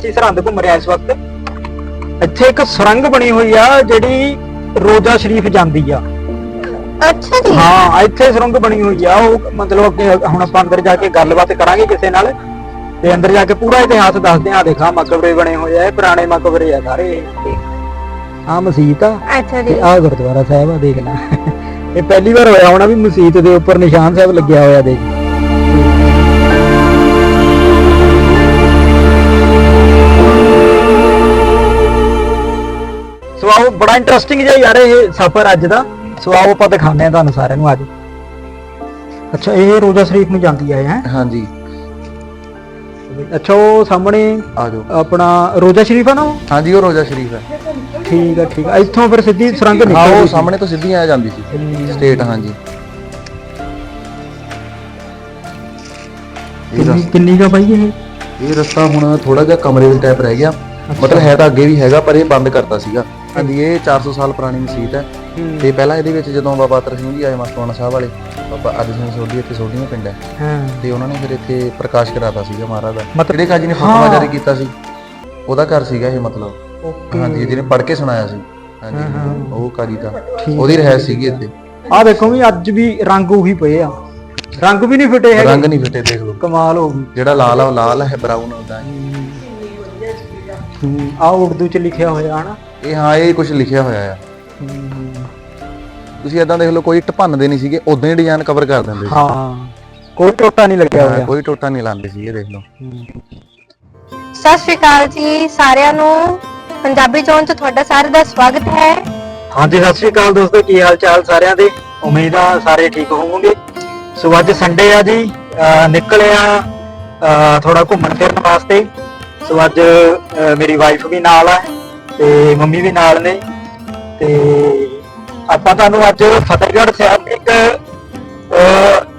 ਅਸੀਂ ਸਰਹੰਦ ਘੁੰਮ ਰਹੇ ਇਸ ਵਕਤ? ਇੱਥੇ ਇੱਕ ਸੁਰੰਗ ਬਣੀ ਹੋਈ ਆ ਜਿਹੜੀ ਰੋਜ਼ਾ ਸ਼ਰੀਫ ਜਾਂਦੀ ਆ। ਅੱਛਾ ਜੀ। ਹਾਂ ਇੱਥੇ ਸੁਰੰਗ ਬਣੀ ਹੋਈ ਆ। ਉਹ ਮਤਲਬ ਅੱਗੇ ਹੁਣ ਆਪਾਂ ਅੰਦਰ ਜਾ ਕੇ ਗੱਲਬਾਤ ਕਰਾਂਗੇ ਕਿਸੇ ਨਾਲ। ਤੇ ਅੰਦਰ ਜਾ ਕੇ ਪੂਰਾ ਇਤਿਹਾਸ ਦੱਸਦੇ ਆ। ਦੇਖਾ ਮਕਬਰੇ ਬਣੇ ਹੋਏ ਆ ਇਹ ਪੁਰਾਣੇ ਮਕਬਰੇ ਆ ਸਾਰੇ। ਆ ਮਸਜਿਦ ਆ। ਅੱਛਾ ਜੀ। ਆ ਗੁਰਦੁਆਰਾ ਸਾਹਿਬ ਆ ਦੇਖ ਲੈ। ਇਹ ਪਹਿਲੀ ਵਾਰ ਹੋਇਆ ਹੋਣਾ ਵੀ ਮਸਜਿਦ ਦੇ ਉੱਪਰ ਨਿਸ਼ਾਨ ਸਾਹਿਬ ਲੱਗਿਆ ਹੋਇਆ ਦੇਖ। ਸੋ ਆਓ ਬੜਾ ਇੰਟਰਸਟਿੰਗ ਜਿਹਾ ਯਾਰ ਇਹ ਸਫ਼ਰ ਅੱਜ ਦਾ। ਸੋ ਆਓ ਆਪਾਂ ਦਿਖਾਉਂਦੇ ਆ ਤੁਹਾਨੂੰ ਸਾਰਿਆਂ ਨੂੰ ਅੱਜ। ਅੱਛਾ ਇਹ ਰੋਜ਼ਾ ਸ਼ਰੀਫ ਨੂੰ ਜਾਂਦੀ ਹੈ ਹੈ? ਹਾਂਜੀ। ਅੱਛਾ ਉਹ ਸਾਹਮਣੇ ਆ ਜਾਓ। ਆਪਣਾ ਰੋਜ਼ਾ ਸ਼ਰੀਫ ਆ ਨਾ ਉਹ? ਹਾਂਜੀ ਉਹ ਰੋਜ਼ਾ ਸ਼ਰੀਫ ਹੈ ਠੀਕ ਆ ਠੀਕ ਆ। ਇੱਥੋਂ ਫਿਰ ਸਿੱਧੀ ਸੁਰੰਗ ਹਾਂ ਨਿਕਲਦੀ ਉਹ ਸੀ। ਸਾਹਮਣੇ ਤੋਂ ਸਿੱਧੀ ਆ ਜਾਂਦੀ ਸੀ। ਸਟੇਟ ਹਾਂਜੀ। ਇਹ ਕਿੰਨੀ ਰਸ- ਕਿੰਨੀ ਕਾ ਭਾਈ ਇਹ? ਇਹ ਰਸਤਾ ਹੁਣ ਥੋੜਾ ਜਿਹਾ ਕਮਰੇ ਦੇ ਟਾਈਪ ਰਹਿ ਗਿਆ। ਮਤਲਬ ਹੈ ਤਾਂ ਅੱਗੇ ਵੀ ਹੈਗਾ ਪਰ ਇਹ ਬੰਦ ਕਰਤਾ ਸੀਗਾ। ਕਹਿੰਦੀ ਇਹ 400 ਸਾਲ ਪੁਰਾਣੀ ਮਸਜਿਦ ਹੈ। ਤੇ ਪਹਿਲਾਂ ਇਹਦੇ ਵਿੱਚ ਜਦੋਂ ਬਾਬਾ ਅਤਰ ਸਿੰਘ ਜੀ ਆਏ ਮਸਤਾਨਾ ਸਾਹਿਬ ਵਾਲੇ ਬਾਬਾ ਅਰਜਨ ਸਿੰਘ ਸੋਢੀ ਇੱਥੇ ਸੋਢੀਆਂ ਪਿੰਡ ਹੈ। ਤੇ ਉਹਨਾਂ ਨੇ ਫਿਰ ਇੱਥੇ ਪ੍ਰਕਾਸ਼ ਕਰਾਤਾ ਸੀਗਾ ਮਹਾਰਾਜ ਦਾ। ਜਿਹੜੇ ਕਾਜੀ ਨੇ ਫਤਵਾ ਜਾਰੀ ਕੀਤਾ ਸੀ ਉਹਦਾ ਘਰ ਸੀਗਾ ਇਹ ਮਤਲਬ। ਹਾਂਜੀ ਜਿਹਨੇ ਪੜ੍ਹ ਕੇ ਸੁਣਾਇਆ ਸੀ। ਹਾਂਜੀ ਉਹ ਕਾਜੀ ਦਾ। ਉਹਦੀ ਰਹਿ ਸੀਗੀ ਇੱਥੇ। ਆ ਦੇਖੋ ਵੀ ਅੱਜ ਵੀ ਰੰਗ ਉਹੀ ਪਏ ਆ। ਰੰਗ ਵੀ ਨਹੀਂ ਫਿਟੇ ਹੈਗੇ। ਰੰਗ ਨਹੀਂ ਫਿਟੇ ਦੇਖ ਲਓ। ਕਮਾਲ ਹੋ ਗਈ। ਜਿਹੜਾ ਲਾਲ ਆ ਲਾਲ ਹੈ ਬਰਾਊਨ ਹੁੰਦਾ ਹੈ। ਆ ਉਰਦੂ ਚ ਲਿਖਿਆ ਹੋਇਆ ਹਨਾ ਇਹ ਹਾਂ ਇਹ ਕੁਝ ਲਿਖਿਆ ਹੋਇਆ ਆ। ਤੁਸੀਂ ਇਦਾਂ ਦੇਖ ਲਓ ਕੋਈ ਇੱਟ ਭੰਨਦੇ ਨਹੀਂ ਸੀਗੇ ਉਦਾਂ ਹੀ ਡਿਜ਼ਾਈਨ ਕਵਰ ਕਰ ਦਿੰਦੇ ਸੀ। ਹਾਂ ਕੋਈ ਟੋਟਾ ਨਹੀਂ ਲੱਗਿਆ ਹਾਂ, ਹੋਇਆ। ਕੋਈ ਟੋਟਾ ਨਹੀਂ ਲਾਉਂਦੇ ਸੀ ਇਹ ਦੇਖ ਲਓ। ਸਤਿ ਸ਼੍ਰੀ ਅਕਾਲ ਜੀ ਸਾਰਿਆਂ ਨੂੰ। ਪੰਜਾਬੀ ਚੋਣ ਚ ਤੁਹਾਡਾ ਸਾਰਿਆਂ ਦਾ ਸਵਾਗਤ ਹੈ। ਹਾਂਜੀ ਸਤਿ ਸ਼੍ਰੀ ਅਕਾਲ ਦੋਸਤੋ ਕੀ ਹਾਲ ਚਾਲ ਸਾਰਿਆਂ ਦੇ? ਉਮੀਦ ਆ ਸਾਰੇ ਠੀਕ ਹੋਵੋਗੇ। ਸੋ ਅੱਜ ਸੰਡੇ ਆ ਜੀ ਅਹ ਨਿਕਲੇ ਆ ਥੋੜਾ ਘੁੰਮਣ ਫਿਰਨ ਵਾਸਤੇ। ਸੋ ਅੱਜ ਅਹ ਮੇਰੀ ਵਾਈਫ ਵੀ ਨਾਲ ਆ। ਤੇ ਮੰਮੀ ਵੀ ਨਾਲ ਨੇ ਤੇ ਆਪਾਂ ਤੁਹਾਨੂੰ ਅੱਜ ਫਤਿਹਗੜ੍ਹ ਸਾਹਿਬ ਇੱਕ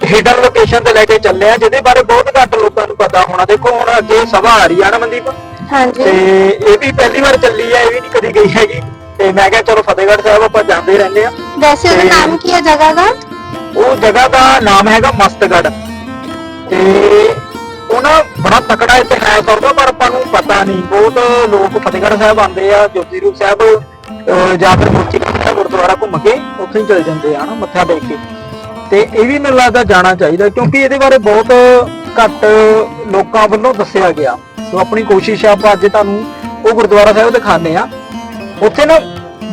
ਹਿਡਨ ਲੋਕੇਸ਼ਨ ਤੇ ਲੈ ਕੇ ਚੱਲੇ ਆ ਜਿਹਦੇ ਬਾਰੇ ਬਹੁਤ ਘੱਟ ਲੋਕਾਂ ਨੂੰ ਪਤਾ ਹੋਣਾ। ਦੇਖੋ ਹੁਣ ਅੱਗੇ ਸਭਾ ਆ ਰਹੀ ਆ ਨਾ ਮਨਦੀਪ? ਹਾਂਜੀ। ਤੇ ਇਹ ਵੀ ਪਹਿਲੀ ਵਾਰ ਚੱਲੀ ਹੈ ਇਹ ਵੀ ਨਹੀਂ ਕਦੀ ਗਈ ਹੈਗੀ। ਤੇ ਮੈਂ ਕਿਹਾ ਚਲੋ ਫਤਿਹਗੜ੍ਹ ਸਾਹਿਬ ਆਪਾਂ ਜਾਂਦੇ ਰਹਿੰਦੇ ਆ ਵੈਸੇ ਉਹਦਾ ਨਾਮ ਕੀ ਹੈ ਜਗ੍ਹਾ ਦਾ? ਉਹ ਜਗ੍ਹਾ ਦਾ ਨਾਮ ਹੈਗਾ ਮਸਤਗੜ ਤੇ ਉਹ ਨਾ ਬੜਾ ਤਕੜਾ ਇਤਿਹਾਸ ਉਹਦਾ ਪਰ ਆਪਾਂ ਨੂੰ ਪਤਾ ਨਹੀਂ। ਬਹੁਤ ਲੋਕ ਫਤਿਹਗੜ੍ਹ ਸਾਹਿਬ ਆਉਂਦੇ ਆ ਜੋਤੀ ਰੂਪ ਸਾਹਿਬ ਜਾਂ ਫਿਰ ਮੁੱਚੀ ਸਾਹਿਬ ਗੁਰਦੁਆਰਾ ਘੁੰਮ ਕੇ ਉੱਥੇ ਹੀ ਚਲੇ ਜਾਂਦੇ ਆ ਨਾ ਮੱਥਾ ਟੇਕ ਕੇ। ਤੇ ਇਹ ਵੀ ਮੈਨੂੰ ਲੱਗਦਾ ਜਾਣਾ ਚਾਹੀਦਾ ਕਿਉਂਕਿ ਇਹਦੇ ਬਾਰੇ ਬਹੁਤ ਘੱਟ ਲੋਕਾਂ ਵੱਲੋਂ ਦੱਸਿਆ ਗਿਆ। ਸੋ ਆਪਣੀ ਕੋਸ਼ਿਸ਼ ਆ ਆਪਾਂ ਅੱਜ ਤੁਹਾਨੂੰ ਉਹ ਗੁਰਦੁਆਰਾ ਸਾਹਿਬ ਦਿਖਾਣੇ ਆ। ਉੱਥੇ ਨਾ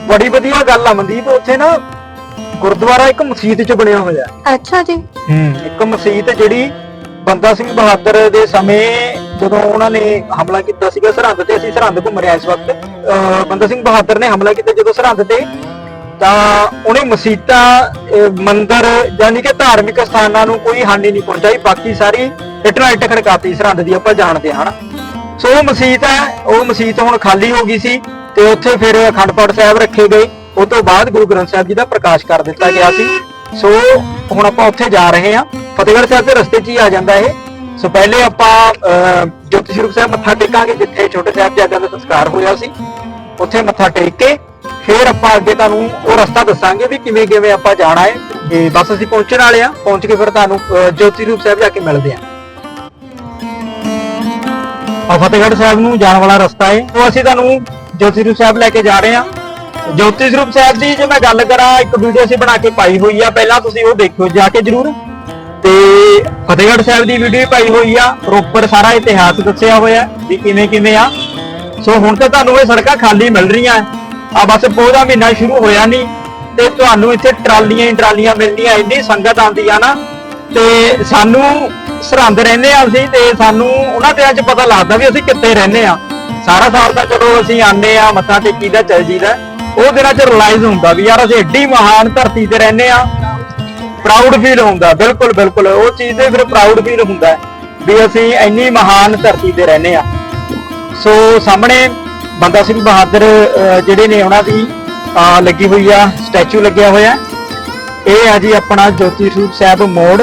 ਬੜੀ ਵਧੀਆ ਗੱਲ ਆ ਮਨਦੀਪ ਉੱਥੇ ਨਾ ਗੁਰਦੁਆਰਾ ਇੱਕ ਮਸਜਿਦ ਚ ਬਣਿਆ ਹੋਇਆ। ਅੱਛਾ ਜੀ। ਹੂੰ ਇੱਕ ਮਸਜਿਦ ਜਿਹੜੀ ਬੰਦਾ ਸਿੰਘ ਬਹਾਦਰ ਦੇ ਸਮੇਂ ਜਦੋਂ ਉਹਨਾਂ ਨੇ ਹਮਲਾ ਕੀਤਾ ਸੀਗਾ ਸਰਹੰਦ ਤੇ, ਅਸੀਂ ਸਰਹੰਦ ਘੁੰਮ ਰਹੇ ਇਸ ਵਕਤ। ਬੰਦਾ ਸਿੰਘ ਬਹਾਦਰ ਨੇ ਹਮਲਾ ਕੀਤਾ ਜਦੋਂ ਸਰਹੰਦ ਤੇ, ਤਾਂ ਉਹਨੇ ਮਸਜਿਦਾਂ ਅਹ ਯਾਨੀ ਕਿ ਧਾਰਮਿਕ ਸਥਾਨਾਂ ਨੂੰ ਕੋਈ ਹਾਨੀ ਨਹੀਂ ਪਹੁੰਚਾਈ, ਬਾਕੀ ਸਾਰੀ ਇੱਟ ਇੱਟ ਖੜਕਾਤੀ ਸਰਹੰਦ ਦੀ ਆਪਾਂ ਜਾਣਦੇ ਹਾਂ, ਹਨਾ। ਸੋ ਉਹ ਮਸਜਿਦ ਹੈ, ਉਹ ਮਸਜਿਦ ਹੁਣ ਖਾਲੀ ਹੋ ਗਈ ਸੀ ਤੇ ਉੱਥੇ ਫਿਰ ਅਖੰਡ ਪਾਠ ਸਾਹਿਬ ਰੱਖੇ ਗਏ। ਉਸ ਤੋਂ ਬਾਅਦ ਗੁਰੂ ਗ੍ਰੰਥ ਸਾਹਿਬ ਜੀ ਦਾ ਪ੍ਰਕਾਸ਼ ਕਰ ਦਿੱਤਾ ਗਿਆ ਸੀ। ਸੋ ਹੁਣ ਆਪਾਂ ਉੱਥੇ ਜਾ ਰਹੇ ਹਾਂ। ਫਤਿਹਗੜ੍ਹ ਸਾਹਿਬ ਦੇ ਰਸਤੇ 'ਚ ਹੀ ਆ ਜਾਂਦਾ ਇਹ। ਸੋ ਪਹਿਲੇ ਆਪਾਂ ਅਹ, ਜੋਤੀ ਸਰੂਪ ਸਾਹਿਬ ਮੱਥਾ ਟੇਕਾਂਗੇ ਜਿੱਥੇ ਛੋਟੇ ਸਾਹਿਬਜ਼ਾਦਿਆਂ ਦਾ ਸੰਸਕਾਰ ਹੋਇਆ ਸੀ। ਉੱਥੇ ਮੱਥਾ ਟੇਕ ਕੇ ਫਿਰ ਆਪਾਂ ਅੱਗੇ ਤੁਹਾਨੂੰ ਉਹ ਰਸਤਾ ਦੱਸਾਂਗੇ ਵੀ ਕਿਵੇਂ ਕਿਵੇਂ ਆਪਾਂ ਜਾਣਾ ਹੈ। ਤੇ ਬਸ ਅਸੀਂ ਪਹੁੰਚਣ ਵਾਲੇ ਆ ਪਹੁੰਚ ਕੇ ਫਿਰ ਤੁਹਾਨੂੰ ਜੋਤੀ ਸਰੂਪ ਸਾਹਿਬ ਜਾ ਕੇ ਮਿਲਦੇ ਆ ਆ ਫਤਿਹਗੜ੍ਹ ਸਾਹਿਬ ਨੂੰ ਜਾਣ ਵਾਲਾ ਰਸਤਾ ਹੈ। ਉਹ ਅਸੀਂ ਤੁਹਾਨੂੰ ਜੋਤੀ ਸਰੂਪ ਸਾਹਿਬ ਲੈ ਕੇ ਜਾ ਰਹੇ ਹਾਂ। ਜੋਤੀ ਸਰੂਪ ਸਾਹਿਬ ਦੀ ਜੇ ਮੈਂ ਗੱਲ ਕਰਾਂ ਇੱਕ ਵੀਡੀਓ ਅਸੀਂ ਬਣਾ ਕੇ ਪਾਈ ਹੋਈ ਆ। ਪਹਿਲਾਂ ਤੁਸੀਂ ਉਹ ਦੇਖਿਓ ਜਾ ਕੇ ਜਰੂਰ। ਤੇ ਫਤਿਹਗੜ੍ਹ ਸਾਹਿਬ ਦੀ ਵੀਡੀਓ ਪਾਈ ਹੋਈ ਆ ਪ੍ਰੋਪਰ ਸਾਰਾ ਇਤਿਹਾਸ ਦੱਸਿਆ ਹੋਇਆ ਵੀ ਕਿਵੇਂ ਕਿਵੇਂ ਆ। ਸੋ ਹੁਣ ਤੇ ਤੁਹਾਨੂੰ ਇਹ ਸੜਕਾਂ ਖਾਲੀ ਮਿਲ ਰਹੀਆਂ ਆ ਬਸ ਪੋਹ ਮਹੀਨਾ ਸ਼ੁਰੂ ਹੋਇਆ ਨਹੀਂ ਤੇ ਤੁਹਾਨੂੰ ਇੱਥੇ ਟਰਾਲੀਆਂ ਹੀ ਟਰਾਲੀਆਂ ਮਿਲਦੀਆਂ, ਇੰਨੀ ਸੰਗਤ ਆਉਂਦੀ ਆ ਨਾ। ਤੇ ਸਾਨੂੰ ਸਰਹੰਦ ਰਹਿੰਦੇ ਆ ਅਸੀਂ ਤੇ ਸਾਨੂੰ ਉਹਨਾਂ ਦਿਨਾਂ 'ਚ ਪਤਾ ਲੱਗਦਾ ਵੀ ਅਸੀਂ ਕਿੱਥੇ ਰਹਿੰਦੇ ਆ ਸਾਰਾ ਸਾਲ ਤਾਂ ਚਲੋ ਅਸੀਂ ਆਨੇ ਆ ਮੱਥਾ ਟੇਕੀ ਦਾ ਚੱਲ ਜੀਦਾ ਉਹ ਦਿਨਾਂ 'ਚ ਰਿਅਲਾਈਜ਼ ਹੁੰਦਾ ਵੀ ਯਾਰ ਅਸੀਂ ਏਡੀ ਮਹਾਨ ਧਰਤੀ ਤੇ ਰਹਿੰਦੇ ਆ ਪ੍ਰਾਊਡ ਫੀਲ ਹੁੰਦਾ, ਬਿਲਕੁਲ ਬਿਲਕੁਲ। ਉਹ ਚੀਜ਼ ਤੇ ਫਿਰ ਪ੍ਰਾਊਡ ਫੀਲ ਹੁੰਦਾ ਵੀ ਅਸੀਂ ਇੰਨੀ ਮਹਾਨ ਧਰਤੀ ਤੇ ਰਹਿੰਦੇ ਆ ਸੋ ਸਾਹਮਣੇ ਬੰਦਾ ਸਿੰਘ ਬਹਾਦਰ ਜਿਹੜੇ ਨੇ ਉਹਨਾਂ ਦੀ ਲੱਗੀ ਹੋਈ ਆ ਸਟੈਚੂ ਲੱਗਿਆ ਹੋਇਆ ਇਹ ਆ ਜੀ ਆਪਣਾ ਜੋਤੀ ਸਰੂਪ ਸਾਹਿਬ ਮੋੜ।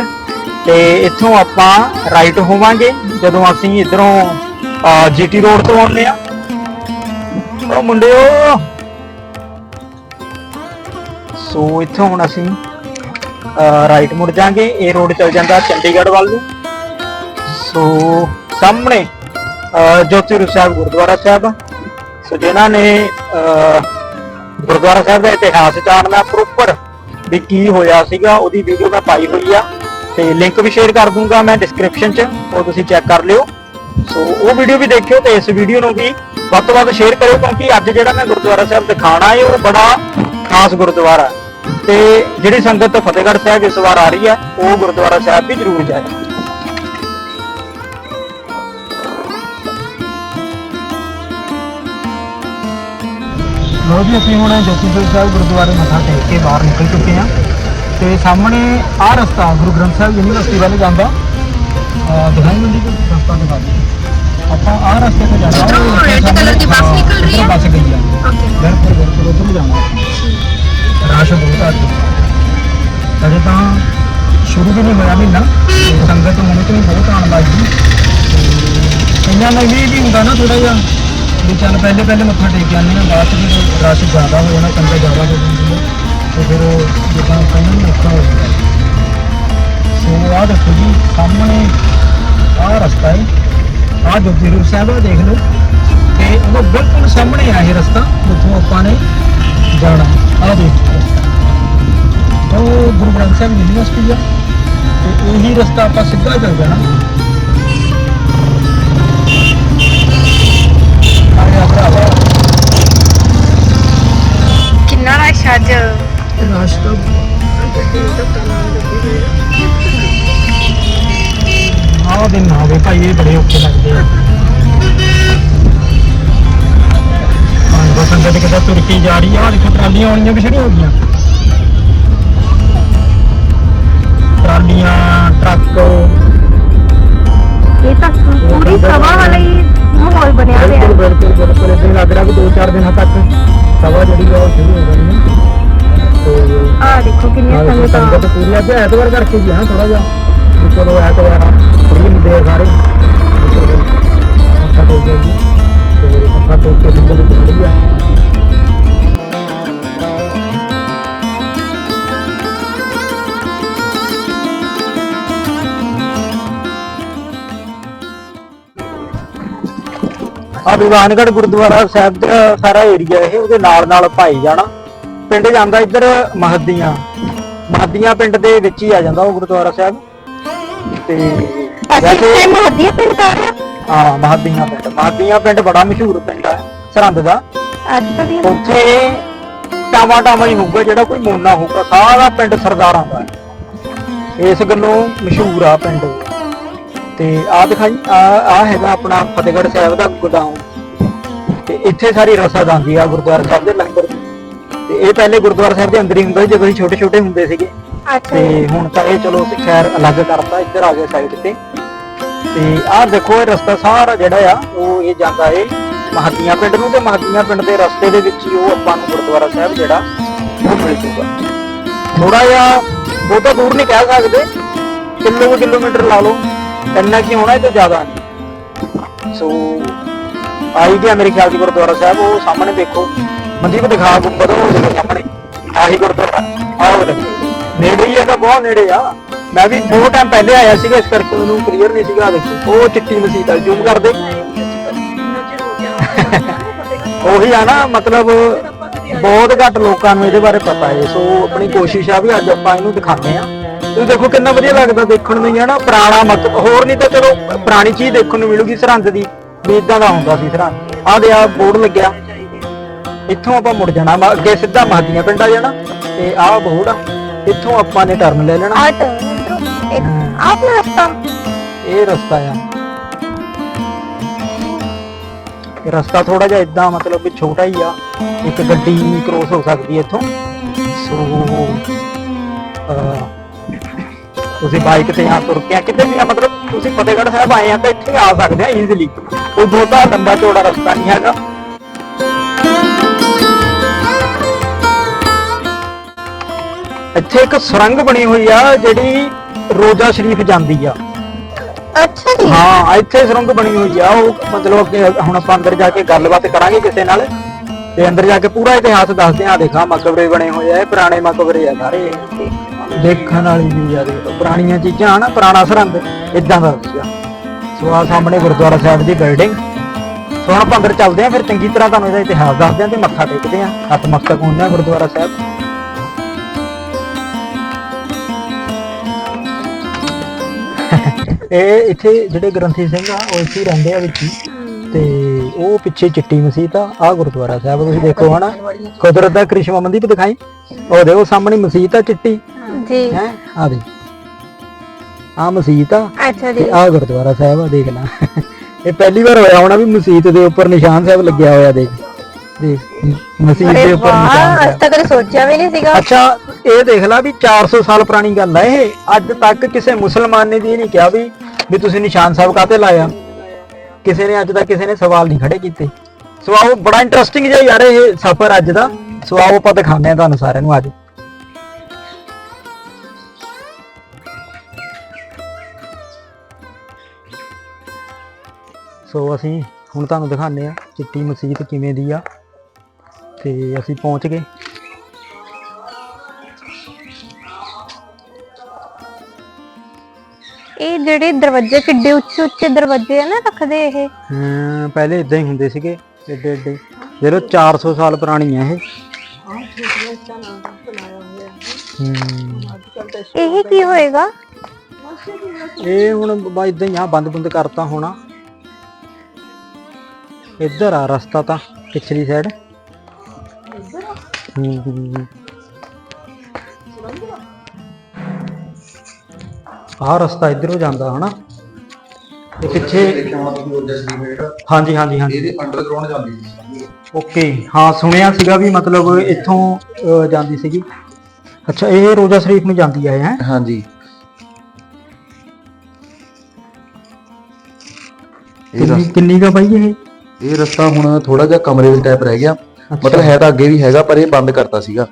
ਤੇ ਇੱਥੋਂ ਆਪਾਂ ਰਾਈਟ ਹੋਵਾਂਗੇ, ਜਦੋਂ ਅਸੀਂ ਇਧਰੋਂ ਜੀਟੀ ਰੋਡ ਤੋਂ ਆਉਂਦੇ ਆ ਉਹ ਮੁੰਡਿਓ। ਸੋ ਇੱਥੋਂ ਹੁਣ ਅਸੀਂ ਰਾਈਟ ਮੁੜ ਜਾਾਂਗੇ ਇਹ ਰੋਡ ਚੱਲ ਜਾਂਦਾ ਚੰਡੀਗੜ੍ਹ ਵੱਲ ਨੂੰ। ਸੋ ਸਾਹਮਣੇ, ਅਹ ਜੋਤੀ ਸਰੂਪ ਸਾਹਿਬ ਗੁਰਦੁਆਰਾ ਸਾਹਿਬ ਸੋ ਜਿਨ੍ਹਾਂ ਨੇ ਗੁਰਦੁਆਰਾ ਸਾਹਿਬ ਦਾ ਇਤਿਹਾਸ ਜਾਣਨਾ ਪ੍ਰੋਪਰ ਵੀ ਕੀ ਹੋਇਆ ਸੀਗਾ, ਉਹਦੀ ਵੀਡੀਓ ਮੈਂ ਪਾਈ ਹੋਈ ਆ। ਤੇ ਲਿੰਕ ਵੀ ਸ਼ੇਅਰ ਕਰ ਦੂੰਗਾ ਮੈਂ ਡਿਸਕ੍ਰਿਪਸ਼ਨ 'ਚ, ਉਹ ਤੁਸੀਂ ਚੈੱਕ ਕਰ ਲਿਓ। ਸੋ ਉਹ ਵੀਡੀਓ ਵੀ ਦੇਖਿਓ ਤੇ ਇਸ ਵੀਡੀਓ ਨੂੰ ਵੀ ਵੱਧ ਤੋਂ ਵੱਧ ਸ਼ੇਅਰ ਕਰਿਓ, ਕਿਉਂਕਿ ਅੱਜ ਜਿਹੜਾ ਮੈਂ ਗੁਰਦੁਆਰਾ ਸਾਹਿਬ ਦਿਖਾਣਾ ਹੈ ਉਹ ਬੜਾ ਖਾਸ ਗੁਰਦੁਆਰਾ ਹੈ। ਤੇ ਜਿਹੜੀ ਸੰਗਤ ਫਤਿਹਗੜ੍ਹ ਸਾਹਿਬ ਇਸ ਵਾਰ ਆ ਰਹੀ ਹੈ ਉਹ ਗੁਰਦੁਆਰਾ ਸਾਹਿਬ ਵੀ ਜ਼ਰੂਰ ਜਾਏ। ਲੋ ਜੀ ਅਸੀਂ ਹੁਣ ਜੋਤੀਪੁਰ ਸਾਹਿਬ ਗੁਰਦੁਆਰੇ ਮੱਥਾ ਟੇਕ ਕੇ ਬਾਹਰ ਨਿਕਲ ਚੁੱਕੇ ਹਾਂ ਤੇ ਸਾਹਮਣੇ ਆਹ ਰਸਤਾ ਗੁਰੂ ਗ੍ਰੰਥ ਸਾਹਿਬ ਯੂਨੀਵਰਸਿਟੀ ਵੱਲ ਜਾਂਦਾ। ਦਿਖਾਈ ਮੰਡੀ ਤੋਂ ਰਸਤਾ ਦਿਖਾ ਦਿਓ। ਆਪਾਂ ਆਹ ਰਸਤੇ ਤੋਂ ਜਾਣਾ red ਸਾਹਮਣੇ, colour ਦੀ ਬੱਸ ਹਾਂ, ਨਿਕਲ ਰਹੀ ਹੈ? ਬੱਸ ਗਈ ਆ। ਓਕੇ ਬਿਲਕੁਲ ਬਿਲਕੁਲ ਉੱਧਰ ਜਾਣਾ ਰਸ਼ ਬਹੁਤ ਅੱਜ ਜੀ ਅਜੇ ਤਾਂ ਸ਼ੁਰੂ ਵੀ ਨਹੀਂ ਹੋਇਆ ਮਹੀਨਾ। ਤੇ ਸੰਗਤ ਹੁਣ ਤੋਂ ਬਹੁਤ ਆਉਣ ਲੱਗ ਗਈ ਤੇ ਕਈਆਂ ਨੂੰ ਇਹ ਵੀ ਹੁੰਦਾ ਨਾ ਥੋੜਾ ਜਿਹਾ ਵੀ ਚੱਲ ਪਹਿਲੇ ਪਹਿਲੇ ਮੱਥਾ ਟੇਕ ਜਾਂਦੇ ਆਉਂਦੇ ਆ ਬਾਅਦ ਚ ਰਸ਼ ਜ਼ਿਆਦਾ ਹੋ ਜਾਣਾ ਸੰਗਤ ਜ਼ਿਆਦਾ ਹੋ ਜਾਂਦੀ ਹੈ। ਤੇ ਫਿਰ ਉਹ ਜਿੱਦਾਂ ਕਈਆਂ ਨੂੰ ਔਖਾ ਹੋ ਜਾਂਦਾ ਸੋ ਆਹ ਦੇਖੋ ਜੀ, ਸਾਹਮਣੇ ਆਹ ਰਸਤਾ ਹੈ। ਆਹ ਜੋਤੀ ਰੂਪ ਸਾਹਿਬ ਆ, ਦੇਖ ਲਓ। ਤੇ ਉਹ ਬਿਲਕੁਲ ਸਾਹਮਣੇ ਆ ਇਹ ਰਸਤਾ, ਜਿੱਥੋਂ ਆਪਾਂ ਨੇ ਜਾਣਾ ਆਹ ਦੇਖੋ ਰਸਤਾ। ਉਹ ਗੁਰੂ ਗ੍ਰੰਥ ਸਾਹਿਬ ਯੂਨੀਵਰਸਿਟੀ ਆ ਤੇ ਇਹੀ ਰਸਤਾ ਆਪਾਂ ਸਿੱਧਾ ਚੱਲ ਜਾਣਾ ਆ ਗਿਆ ਭਰਾਵਾ ਕਿੰਨਾ ਰਸ਼ ਅੱਜ ਰਾਸ਼ਟਰ ਆਹ ਦਿਨ ਨਾ ਹੋਵੇ ਭਾਈ ਇਹ ਬੜੇ ਔਖੇ ਲੱਗਦੇ ਆ ਉਹ ਸੰਗਤ ਕਿਤੇ ਤੁਰ ਕੇ ਜਾ ਰਹੀ ਆ ਦੇਖੋ ਟਰਾਲੀਆਂ ਆਉਣੀਆਂ ਵੀ ਸ਼ੁਰੂ ਹੋ ਗਈਆਂ? ਟਰਾਲੀਆਂ ਟਰੱਕ। ਇਹ ਤਾਂ ਪੂਰੀ ਸਭਾ ਵਾਲਾ ਹੀ ਮਾਹੌਲ ਬਣਿਆ ਹੋਇਆ। ਬਿਲਕੁਲ ਬਿਲਕੁਲ। ਬਿਲਕੁਲ ਇਦਾਂ ਲੱਗ ਰਿਹਾ ਕਿ 2-4 ਦਿਨਾਂ ਤੱਕ ਸਭਾ ਜਿਹੜੀ ਆ ਉਹ ਸ਼ੁਰੂ ਹੋ ਜਾਣੀ ਹੈ ਤੇ ਆ ਦੇਖੋ ਕਿੰਨੀਆਂ ਸੰਗਤਾਂ। ਸੰਗਤ ਪੂਰੀ ਅੱਜ ਐਤਵਾਰ ਕਰਕੇ ਜੀ ਹਾਂ ਥੋੜਾ ਜਿਹਾ। ਚਲੋ ਐਤਵਾਰ ਜਿਹੀ ਦੇਰ ਸਾਰੇ। ਆ ਵਿਵਾਨਗੜ ਗੁਰਦੁਆਰਾ ਸਾਹਿਬ ਦਾ ਸਾਰਾ ਏਰੀਆ ਇਹ ਉਹਦੇ ਨਾਲ ਨਾਲ ਭਾਈ ਜਾਣਾ ਪਿੰਡ ਜਾਂਦਾ ਇੱਧਰ ਮਹੱਦੀਆਂ। ਮਹੱਦੀਆਂ ਪਿੰਡ ਦੇ ਵਿੱਚ ਹੀ ਆ ਜਾਂਦਾ ਉਹ ਗੁਰਦੁਆਰਾ ਸਾਹਿਬ। ਤੇ ਵੈਸੇ ਮਹੱਦੀਆ ਪਿੰਡ ਦਾ ਹਾਂ? ਮਹੱਦੀਆਂ ਪਿੰਡ। ਮਹੱਦੀਆਂ ਪਿੰਡ ਬੜਾ ਮਸ਼ਹੂਰ ਪਿੰਡ ਹੈ ਸਰਹੰਦ ਦਾ। ਉੱਥੇ ਟਾਵਾ ਟਾਵਾ ਹੀ ਹੋਊਗਾ ਜਿਹੜਾ ਕੋਈ ਮੋਨਾ ਹੋਊਗਾ ਸਾਰਾ ਪਿੰਡ ਸਰਦਾਰਾਂ ਦਾ ਹੈ। ਇਸ ਗੱਲੋਂ ਮਸ਼ਹੂਰ ਆ ਪਿੰਡ। ਤੇ ਆ ਦਿਖਾਈ ਆ ਆ ਹੈਗਾ ਆਪਣਾ ਫਤਿਹਗੜ੍ਹ ਸਾਹਿਬ ਦਾ ਗੋਦਾਮ ਤੇ ਇੱਥੇ ਸਾਰੀ ਰਸਦ ਆਉਂਦੀ ਆ ਗੁਰਦੁਆਰਾ ਸਾਹਿਬ ਦੇ ਲੰਗਰ ਦੀ। ਤੇ ਇਹ ਪਹਿਲੇ ਗੁਰਦੁਆਰਾ ਸਾਹਿਬ ਦੇ ਅੰਦਰ ਹੀ ਹੁੰਦਾ ਸੀ ਜਦੋਂ ਅਸੀਂ ਛੋਟੇ ਛੋਟੇ ਹੁੰਦੇ ਸੀਗੇ। ਅੱਛਾ ਤੇ ਹੁਣ ਤਾਂ ਇਹ ਚਲੋ ਅਸੀਂ ਖੈਰ ਅਲੱਗ ਕਰਤਾ ਇੱਧਰ ਆ ਗਿਆ ਸਾਈਡ ਤੇ। ਤੇ ਆਹ ਦੇਖੋ ਇਹ ਰਸਤਾ ਸਾਰਾ ਜਿਹੜਾ ਆ ਉਹ ਇਹ ਜਾਂਦਾ ਏ ਮਹੱਤੀਆਂ ਪਿੰਡ ਨੂੰ ਤੇ ਮਹੱਤੀਆਂ ਪਿੰਡ ਦੇ ਰਸਤੇ ਦੇ ਵਿੱਚ ਹੀ ਉਹ ਆਪਾਂ ਨੂੰ ਗੁਰਦੁਆਰਾ ਸਾਹਿਬ ਜਿਹੜਾ ਉਹ ਮਿਲ ਜੂਗਾ। ਥੋੜਾ ਜਿਹਾ ਬਹੁਤਾ ਦੂਰ ਨਹੀਂ ਕਹਿ ਸਕਦੇ ਕਿਲੋ ਕਿਲੋਮੀਟਰ ਲਾ ਲਓ। ਇੰਨਾ ਕੀ ਹੋਣਾ ਇਹ ਤੋਂ ਜ਼ਿਆਦਾ ਨਹੀਂ। ਸੋ ਆਈ ਗਿਆ ਮੇਰੇ ਖਿਆਲ ਚ ਗੁਰਦੁਆਰਾ ਸਾਹਿਬ, ਉਹ ਸਾਹਮਣੇ ਦੇਖੋ। ਮਨਦੀਪ ਦਿਖਾ ਗੁੰਬਦ ਉਹ ਦੇਖੋ ਸਾਹਮਣੇ। ਆਹੀ ਗੁਰਦੁਆਰਾ। ਆਹ ਦੇਖੋ। ਨੇੜੇ ਹੀ ਹੈ ਤਾਂ ਬਹੁਤ ਨੇੜੇ ਆ। ਮੈਂ ਵੀ ਬਹੁਤ ਟਾਈਮ ਪਹਿਲੇ ਆਇਆ ਸੀਗਾ, ਇਸ ਕਰਕੇ ਮੈਨੂੰ ਕਲੀਅਰ ਨਹੀਂ ਸੀਗਾ ਦੇਖੋ। ਉਹ ਚਿੱਟੀ ਮਸੀਤ ਆ ਜ਼ੂਮ ਕਰਦੇ। ਉਹੀ ਆ ਨਾ, ਮਤਲਬ ਬਹੁਤ ਘੱਟ ਲੋਕਾਂ ਨੂੰ ਇਹਦੇ ਬਾਰੇ ਪਤਾ ਹੈ। ਸੋ ਆਪਣੀ ਕੋਸ਼ਿਸ਼ ਆ ਵੀ ਅੱਜ ਆਪਾਂ ਇਹਨੂੰ ਦਿਖਾਉਂਦੇ ਆ ਤੁਸੀਂ ਦੇਖੋ ਕਿੰਨਾ ਵਧੀਆ ਲੱਗਦਾ ਦੇਖਣ ਨੂੰ ਹੀ, ਹੈ ਨਾ? ਪੁਰਾਣਾ ਮਤਲਬ, ਹੋਰ ਨਹੀਂ ਤਾਂ ਚਲੋ, ਪੁਰਾਣੀ ਚੀਜ਼ ਦੇਖਣ ਨੂੰ ਮਿਲੂਗੀ ਸਰਹੰਦ ਦੀ। ਵੀ ਇਦਾਂ ਦਾ ਹੁੰਦਾ ਸੀ ਆਹ ਦੇ ਆ ਬੋਰਡ ਲੱਗਿਆ। ਇੱਥੋਂ ਆਪਾਂ ਮੁੜ ਜਾਣਾ। ਮ- ਅੱਗੇ ਸਿੱਧਾ ਮਹਦੀਆਂ ਪਿੰਡ ਆ ਜਾਣਾ। ਤੇ ਆਹ ਬੋਰਡ ਆ। ਇੱਥੋਂ ਆਪਾਂ ਨੇ ਟਰਨ ਲੈ ਲੈਣਾ। ਆ ਟਰਨ ਆਪਣਾ ਰਸਤਾ। ਇਹ ਰਸਤਾ ਆ। ਇਹ ਰਸਤਾ ਥੋੜਾ ਜਿਹਾ ਇਦਾਂ ਮਤਲਬ ਵੀ ਛੋਟਾ ਹੀ ਆ। ਇੱਕ ਗੱਡੀ ਕ੍ਰੋਸ ਹੋ ਸਕਦੀ ਹੈ ਇੱਥੋਂ। ਸੋ ਅਹ, ਤੁਸੀਂ ਬਾਈਕ ਤੇ ਆ ਤੁਰ ਕੇ ਕਿਤੇ ਵੀ ਆ ਮਤਲਬ ਤੁਸੀਂ ਫਤਿਹਗੜ੍ਹ ਸਾਹਿਬ ਆਏ ਆ ਤਾਂ ਇੱਥੇ ਆ ਸਕਦੇ ਆ ਈਜ਼ੀਲੀ ਕੋਈ ਬਹੁਤਾ ਲੰਬਾ ਚੌੜਾ ਰਸਤਾ ਨਹੀਂ ਹੈਗਾ। ਇੱਥੇ ਇੱਕ ਸੁਰੰਗ ਬਣੀ ਹੋਈ ਆ ਜਿਹੜੀ ਰੋਜ਼ਾ ਸ਼ਰੀਫ ਜਾਂਦੀ ਆ। ਅੱਛਾ ਜੀ। ਹਾਂ ਇੱਥੇ ਸੁਰੰਗ ਬਣੀ ਹੋਈ ਆ ਉਹ ਮਤਲਬ ਅੱਗੇ ਹੁਣ ਆਪਾਂ ਅੰਦਰ ਜਾ ਕੇ ਗੱਲਬਾਤ ਕਰਾਂਗੇ ਕਿਸੇ ਨਾਲ। ਤੇ ਅੰਦਰ ਜਾ ਕੇ ਪੂਰਾ ਇਤਿਹਾਸ ਦੱਸਦੇ ਆ ਦੇਖਾਂ ਮਕਬਰੇ ਬਣੇ ਹੋਏ ਆ ਇਹ ਪੁਰਾਣੇ ਮਕਬਰੇ ਆ ਸਾਰੇ। ਦੇਖਣ ਵਾਲੀ ਵੀ ਆ ਪੁਰਾਣੀਆਂ ਚੀਜ਼ਾਂ ਹਨਾ, ਪੁਰਾਣਾ ਸਰਹੰਦ ਇਦਾਂ ਦਾ ਸੀਗਾ। ਸੋ ਆ ਸਾਹਮਣੇ ਗੁਰਦੁਆਰਾ ਸਾਹਿਬ ਦੀ ਬਿਲਡਿੰਗ ਸੋ ਹੁਣ ਆਪਾਂ ਅੰਦਰ ਚੱਲਦੇ ਆਂ ਫਿਰ ਚੰਗੀ ਤਰ੍ਹਾਂ ਤੁਹਾਨੂੰ ਇਹਦਾ ਇਤਿਹਾਸ ਦੱਸਦੇ ਆਂ ਤੇ ਮੱਥਾ ਟੇਕਦੇ ਆਂ ਨਤਮਸਤਕ ਹੁੰਦੇ ਆਂ ਗੁਰਦੁਆਰਾ ਸਾਹਿਬ। ਇਹ ਇੱਥੇ ਜਿਹੜੇ ਗ੍ਰੰਥੀ ਸਿੰਘ ਆ, ਉਹ ਇੱਥੇ ਰਹਿੰਦੇ ਆ ਵਿੱਚ ਤੇ ਉਹ ਪਿੱਛੇ ਚਿੱਟੀ ਮਸਜਿਦ ਆ ਆ ਗੁਰਦੁਆਰਾ ਸਾਹਿਬ ਤੁਸੀਂ ਦੇਖੋ ਹਨਾ, ਕੁਦਰਤ ਦਾ ਕ੍ਰਿਸ਼ਮਾ ਮੰਦੀ ਵੀ ਦਿਖਾਈ। ਉਹ ਦੇਖੋ ਸਾਹਮਣੇ ਮਸਜਿਦ ਆ ਚਿੱਟੀ। ਜੀ ਹੈ? ਆ ਦੇ ਆ ਮਸਜਿਦ ਆ। ਅੱਛਾ ਜੀ। ਤੇ ਆ ਗੁਰਦੁਆਰਾ ਸਾਹਿਬ ਆ ਦੇਖ ਲੈ। ਇਹ ਪਹਿਲੀ ਵਾਰ ਹੋਇਆ ਹੋਣਾ ਵੀ ਮਸਜਿਦ ਦੇ ਉੱਪਰ ਨਿਸ਼ਾਨ ਸਾਹਿਬ ਲੱਗਿਆ ਹੋਇਆ ਦੇਖ। ਦੇਖ ਮਸਜਿਦ ਅਰੇ ਦੇ ਉੱਪਰ ਨਿਸ਼ਾਨ ਵਾਹ ਸਾਹਿਬ। ਅੱਜ ਤੱਕ ਕਦੇ ਸੋਚਿਆ ਵੀ ਨਹੀਂ ਸੀਗਾ। ਅੱਛਾ ਇਹ ਦੇਖ ਲੈ ਵੀ 400 ਸਾਲ ਪੁਰਾਣੀ ਗੱਲ ਹੈ ਇਹ। ਅੱਜ ਤੱਕ ਕਿਸੇ ਮੁਸਲਮਾਨ ਨੇ ਵੀ ਇਹ ਨਹੀਂ ਕਿਹਾ ਵੀ ਵੀ ਤੁਸੀਂ ਨਿਸ਼ਾਨ ਸਾਹਿਬ ਕਾਤੇ ਲਾਇਆ? ਕਿਸੇ ਨੇ ਅੱਜ ਤੱਕ ਕਿਸੇ ਨੇ ਸਵਾਲ ਨਹੀਂ ਖੜੇ ਕੀਤੇ। ਸੋ ਆਓ ਬੜਾ ਇੰਟਰਸਟਿੰਗ ਜਿਹਾ ਯਾਰ ਇਹ ਸਫ਼ਰ ਅੱਜ ਦਾ। ਸੋ ਆਓ ਆਪਾਂ ਦਿਖਾਉਂਦੇ ਆ ਤੁਹਾਨੂੰ ਸਾਰਿਆਂ ਨੂੰ ਅੱਜ ਸੋ ਅਸੀਂ ਹੁਣ ਤੁਹਾਨੂੰ ਦਿਖਾਉਂਦੇ ਆ ਚਿੱਟੀ ਮਸਜਿਦ ਕਿਵੇਂ ਦੀ ਆ। ਤੇ ਅਸੀਂ ਪਹੁੰਚ ਗਏ। ਇਹ ਜਿਹੜੇ ਦਰਵਾਜ਼ੇ ਕਿੱਡੇ ਉੱਚੇ ਉੱਚੇ ਦਰਵਾਜ਼ੇ ਆ ਨਾ ਰੱਖਦੇ ਇਹ। ਹਾਂ ਪਹਿਲੇ ਇਦਾਂ ਹੀ ਹੁੰਦੇ ਸੀਗੇ ਏਡੇ ਏਡੇ। ਜਿਹੜਾ 400 ਸਾਲ ਪੁਰਾਣੀ ਹੈ ਇਹ। ਹੂੰ ਇਹ ਕੀ ਹੋਏਗਾ? ਇਹ ਹੁਣ ਬਾ ਇਦਾਂ ਹੀ ਆ ਬੰਦ ਬੰਦ ਕਰਤਾ ਹੋਣਾ। ਇੱਧਰ ਆ ਰਸਤਾ ਤਾਂ ਪਿਛਲੀ ਸਾਈਡ ਹੂੰ ਹੂੰ। ਆਹ ਰਸਤਾ ਇੱਧਰੋਂ ਜਾਂਦਾ ਹਨਾ? ਤੇ ਪਿੱਛੇ ਦੇਖਿਆ ਹੋਣਾ ਤੁਸੀਂ ਊਰਜਾ ਸ਼ਰੀਫ ਹੈ ਜਿਹੜਾ ਹਾਂਜੀ ਹਾਂਜੀ ਹਾਂਜੀ। ਇਹਦੇ ਅੰਡਰਗਰਾਉਂਡ ਜਾਂਦੀ ਸੀ। ਓਕੇ ਹਾਂ ਸੁਣਿਆ ਸੀਗਾ ਵੀ ਮਤਲਬ ਇੱਥੋਂ ਅਹ, ਜਾਂਦੀ ਸੀਗੀ। ਅੱਛਾ ਇਹ ਰੋਜ਼ਾ ਸ਼ਰੀਫ ਨੂੰ ਜਾਂਦੀ ਹੈ ਹੈ? ਹਾਂਜੀ। ਇਹ ਕਿੰਨੀ ਰਸ- ਕਿੰਨੀ ਕਾ ਬਾਈ ਇਹ? ਇਹ ਰਸਤਾ ਹੁਣ ਥੋੜਾ ਜਿਹਾ ਕਮਰੇ ਦੇ ਟਾਈਪ ਰਹਿ ਗਿਆ। ਮਤਲਬ ਹੈ ਤਾਂ ਅੱਗੇ ਵੀ ਹੈਗਾ ਪਰ ਇਹ ਬੰਦ ਕਰਤਾ ਸੀਗਾ।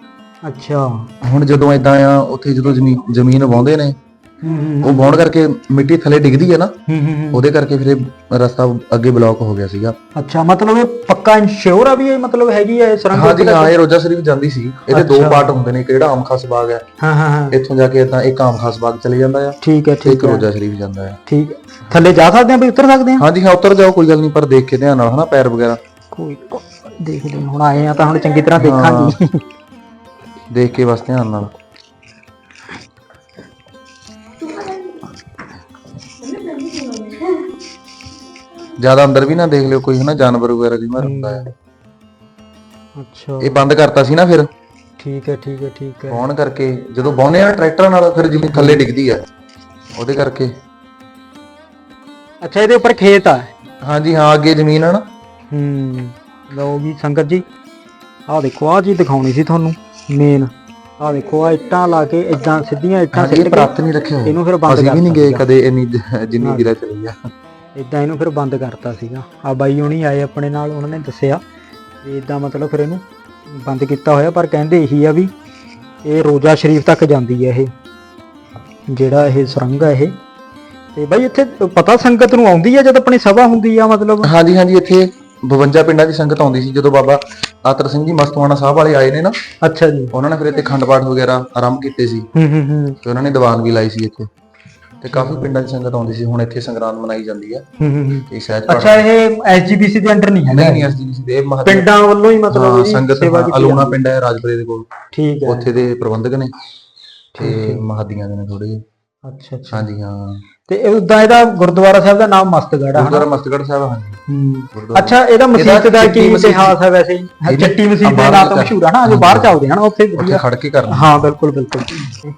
ਅੱਛਾ। ਹੁਣ ਜਦੋਂ ਇਦਾਂ ਆ ਉੱਥੇ ਜਦੋਂ ਜ਼ਮੀਨ ਜ਼ਮੀਨ ਵਾਉਂਦੇ ਨੇ ਉਹ ਵਾਉਣ ਕਰਕੇ ਮਿੱਟੀ ਥੱਲੇ ਡਿੱਗਦੀ ਹੈ ਨਾ ਹੂੰ, ਹੂੰ ਹੂੰ। ਉਹਦੇ ਕਰਕੇ ਫਿਰ ਇਹ ਰਸਤਾ ਅੱਗੇ ਬਲੌਕ ਹੋ ਗਿਆ ਸੀਗਾ। ਅੱਛਾ ਮਤਲਬ ਇਹ ਪੱਕਾ ਇੰਸ਼ੋਰ ਆ ਵੀ ਇਹ ਮਤਲਬ ਹੈਗੀ ਹੈ ਸੁਰੰਗ ਹਾਂਜੀ ਹਾਂ ਇਹ ਰੋਜਾ ਸ਼ਰੀਫ ਜਾਂਦੀ ਸੀ। ਇਹਦੇ ਦੋ। ਪਾਰਟ ਹੁੰਦੇ ਨੇ ਇੱਕ ਜਿਹੜਾ ਆਮ ਖਾਸ ਬਾਗ ਹੈ। ਹਾਂ ਹਾਂ ਹਾਂ। ਇੱਥੋਂ ਜਾ ਕੇ ਇਦਾਂ ਇੱਕ ਆਮ ਖਾਸ ਬਾਗ ਚਲੇ ਜਾਂਦਾ ਆ ਠੀਕ ਹੈ ਤੇ ਇੱਕ ਠੀਕ ਹੈ। ਰੋਜਾ ਸ਼ਰੀਫ ਜਾਂਦਾ ਆ। ਠੀਕ ਹੈ। ਥੱਲੇ ਜਾ ਸਕਦੇ ਆ ਵੀ ਉਤਰ ਸਕਦੇ ਆ? ਹਾਂਜੀ ਹਾਂ ਉੱਤਰ ਜਾਓ ਕੋਈ ਗੱਲ ਨਹੀਂ ਪਰ ਦੇਖ ਕੇ ਧਿਆਨ ਨਾਲ ਹਨਾ ਪੈਰ ਵਗੈਰਾ। ਕੋਈ ਦੇਖਦੇ ਹਾਂ, ਹੁਣ ਆਏ ਆ ਤਾਂ ਹੁਣ ਚੰਗੀ ਤਰ੍ਹਾਂ ਦੇਖਾਂਗੇ। ਦੇਖ ਕੇ ਬਸ ਧਿਆਨ ਨਾਲ। ਜ਼ਿਆਦਾ ਅੰਦਰ ਵੀ ਨਾ ਦੇਖ ਲਿਓ ਕੋਈ ਹਨਾ ਜਾਨਵਰ ਵਗੈਰਾ ਵਾਰ ਹੁੰਦਾ ਹੈ ਅੱਛਾ। ਇਹ ਬੰਦ ਕਰਤਾ ਸੀ ਨਾ ਫਿਰ? ਠੀਕ ਹੈ ਠੀਕ ਹੈ ਠੀਕ ਹੈ। ਬੌਣ ਕਰਕੇ ਜਦੋਂ ਬੌਨੇ ਆ ਟਰੈਕਟਰਾਂ ਨਾਲ ਫਿਰ ਜਿਵੇਂ ਥੱਲੇ ਡਿੱਗਦੀ ਆ ਉਹਦੇ ਕਰਕੇ। ਅੱਛਾ ਇਹਦੇ ਉੱਪਰ ਖੇਤ ਆ। ਹਾਂਜੀ ਹਾਂ ਅੱਗੇ ਜ਼ਮੀਨ ਆ ਨਾ। ਹੂੰ ਲਓ ਜੀ ਸੰਗਤ ਜੀ ਆਹ ਦੇਖੋ ਆਹ ਚੀਜ਼ ਦਿਖਾਉਣੀ ਸੀ ਤੁਹਾਨੂੰ ਮੇਨ ਆਹ ਦੇਖੋ ਆ ਇੱਟਾਂ ਲਾ ਕੇ ਇਦਾਂ ਸਿੱਧੀਆਂ ਇੱਟਾਂ ਸਿੱਟ ਕੇ ਪ੍ਰਾਪਤ ਨਹੀਂ ਰੱਖਿਆ ਹੋਇਆ ਇਹਨੂੰ ਫਿਰ ਬੰਦ ਅਸੀਂ ਵੀ ਨਹੀਂ ਗਏ ਕਦੇ ਇੰਨੀ ਜ- ਜਿੰਨੀ ਗਿਰਾ ਚਲੀ ਆ। ਇਦਾਂ ਇਹਨੂੰ ਫਿਰ ਬੰਦ ਕਰਤਾ ਸੀਗਾ। ਆ ਬਾਈ ਹੁਣੀ ਆਏ ਆਪਣੇ ਨਾਲ ਉਹਨਾਂ ਨੇ ਦੱਸਿਆ ਵੀ ਇਦਾਂ ਮਤਲਬ ਫਿਰ ਇਹਨੂੰ ਬੰਦ ਕੀਤਾ ਹੋਇਆ ਪਰ ਕਹਿੰਦੇ ਇਹੀ ਆ ਵੀ ਇਹ ਰੋਜ਼ਾ ਸ਼ਰੀਫ ਤੱਕ ਜਾਂਦੀ ਹੈ ਇਹ ਜਿਹੜਾ ਇਹ ਸੁਰੰਗ ਆ ਇਹ। ਤੇ ਬਾਈ ਇੱਥੇ ਪਤਾ ਸੰਗਤ ਨੂੰ ਆਉਂਦੀ ਆ ਜਦ ਆਪਣੀ ਸਭਾ ਹੁੰਦੀ ਆ ਮਤਲਬ? ਹਾਂਜੀ ਹਾਂਜੀ ਇੱਥੇ 52 ਪਿੰਡਾਂ ਦੀ ਸੰਗਤ ਆਉਂਦੀ ਸੀ ਜਦੋਂ ਬਾਬਾ ਆਤਰ ਸਿੰਘ ਜੀ ਮਸਤਵਾਣਾ ਸਾਹਿਬ ਵਾਲੇ ਆਏ ਨੇ ਨਾ ਅੱਛਾ ਜੀ। ਉਹਨਾਂ ਨੇ ਫਿਰ ਇੱਥੇ ਖੰਡ ਪਾਠ ਵਗੈਰਾ ਆਰੰਭ ਕੀਤੇ ਸੀ। ਹੂੰ ਹੂੰ ਹੂੰ। ਤੇ ਉਹਨਾਂ ਨੇ ਦੀਵਾਨ ਵੀ ਲਾਈ ਸੀ ਇੱਥੇ। ਤੇ ਕਾਫੀ ਪਿੰਡਾਂ ਦੀ ਸੰਗਤ ਆਉਂਦੀ ਸੀ ਹੁਣ ਇੱਥੇ ਸੰਗਰਾਂਦ ਮਨਾਈ ਜਾਂਦੀ ਹੈ ਹੂੰ ਹੂੰ ਹੂੰ। ਤੇ ਸਹਿਜ ਪਾਠ ਅੱਛਾ ਇਹ ਐਸਜੀਪੀਸੀ ਦੇ ਅੰਡਰ ਨਹੀਂ ਹੈਗਾ? ਨਹੀਂ ਨਹੀਂ ਐਸਜੀਪੀਸੀ ਦੇ ਮਹੱਤਵ ਪਿੰਡਾਂ ਵੱਲੋਂ ਹੀ ਮਤਲਬ ਹਾਂ ਸੰਗਤ ਹਾਂ, ਅਲੂਣਾ ਪਿੰਡ ਹੈ ਰਾਜਪੁਰੇ ਦੇ ਕੋਲ। ਹੈ। ਠੀਕ ਹੈ। ਉੱਥੇ ਦੇ ਪ੍ਰਬੰਧਕ ਨੇ ਤੇ ਮਹਾਦੀਆਂ ਦੇ ਨੇ ਥੋੜੇ ਅੱਛਾ ਅੱਛਾ। ਹਾਂਜੀ ਹਾਂ। ਤੇ ਉਦਾਂ ਇਹਦਾ ਗੁਰਦੁਆਰਾ ਸਾਹਿਬ ਦਾ ਨਾਮ ਮਸਤਗੜ੍ਹ ਆ ਗੁਰਦੁਆਰਾ ਮਸਤਗੜ੍ਹ ਸਾਹਿਬ ਹਾਂਜੀ। ਹੂੰ। ਗੁਰਦੁਆਰਾ ਅੱਛਾ ਇਹਦਾ ਮਸਜਿਦ ਦਾ ਚਿੱਟੀ ਕੀ ਮਸੀਤ- ਇਤਿਹਾਸ ਹੈ ਵੈਸੇ? ਇਹਦੀ- ਚੱਟੀ ਮਸਜਿਦ ਦੇ ਨਾਂ ਤੋਂ ਮਸ਼ਹੂਰ ਹੈ ਨਾ ਜੋ ਬਾਹਰ ਚੱਲਦੇ ਹਨ ਉੱਥੇ ਉੱਥੇ ਵਧੀਆ। ਖੜ ਕੇ ਕਰਨਾ। ਹਾਂ ਬਿਲਕੁਲ ਬਿਲਕੁਲ।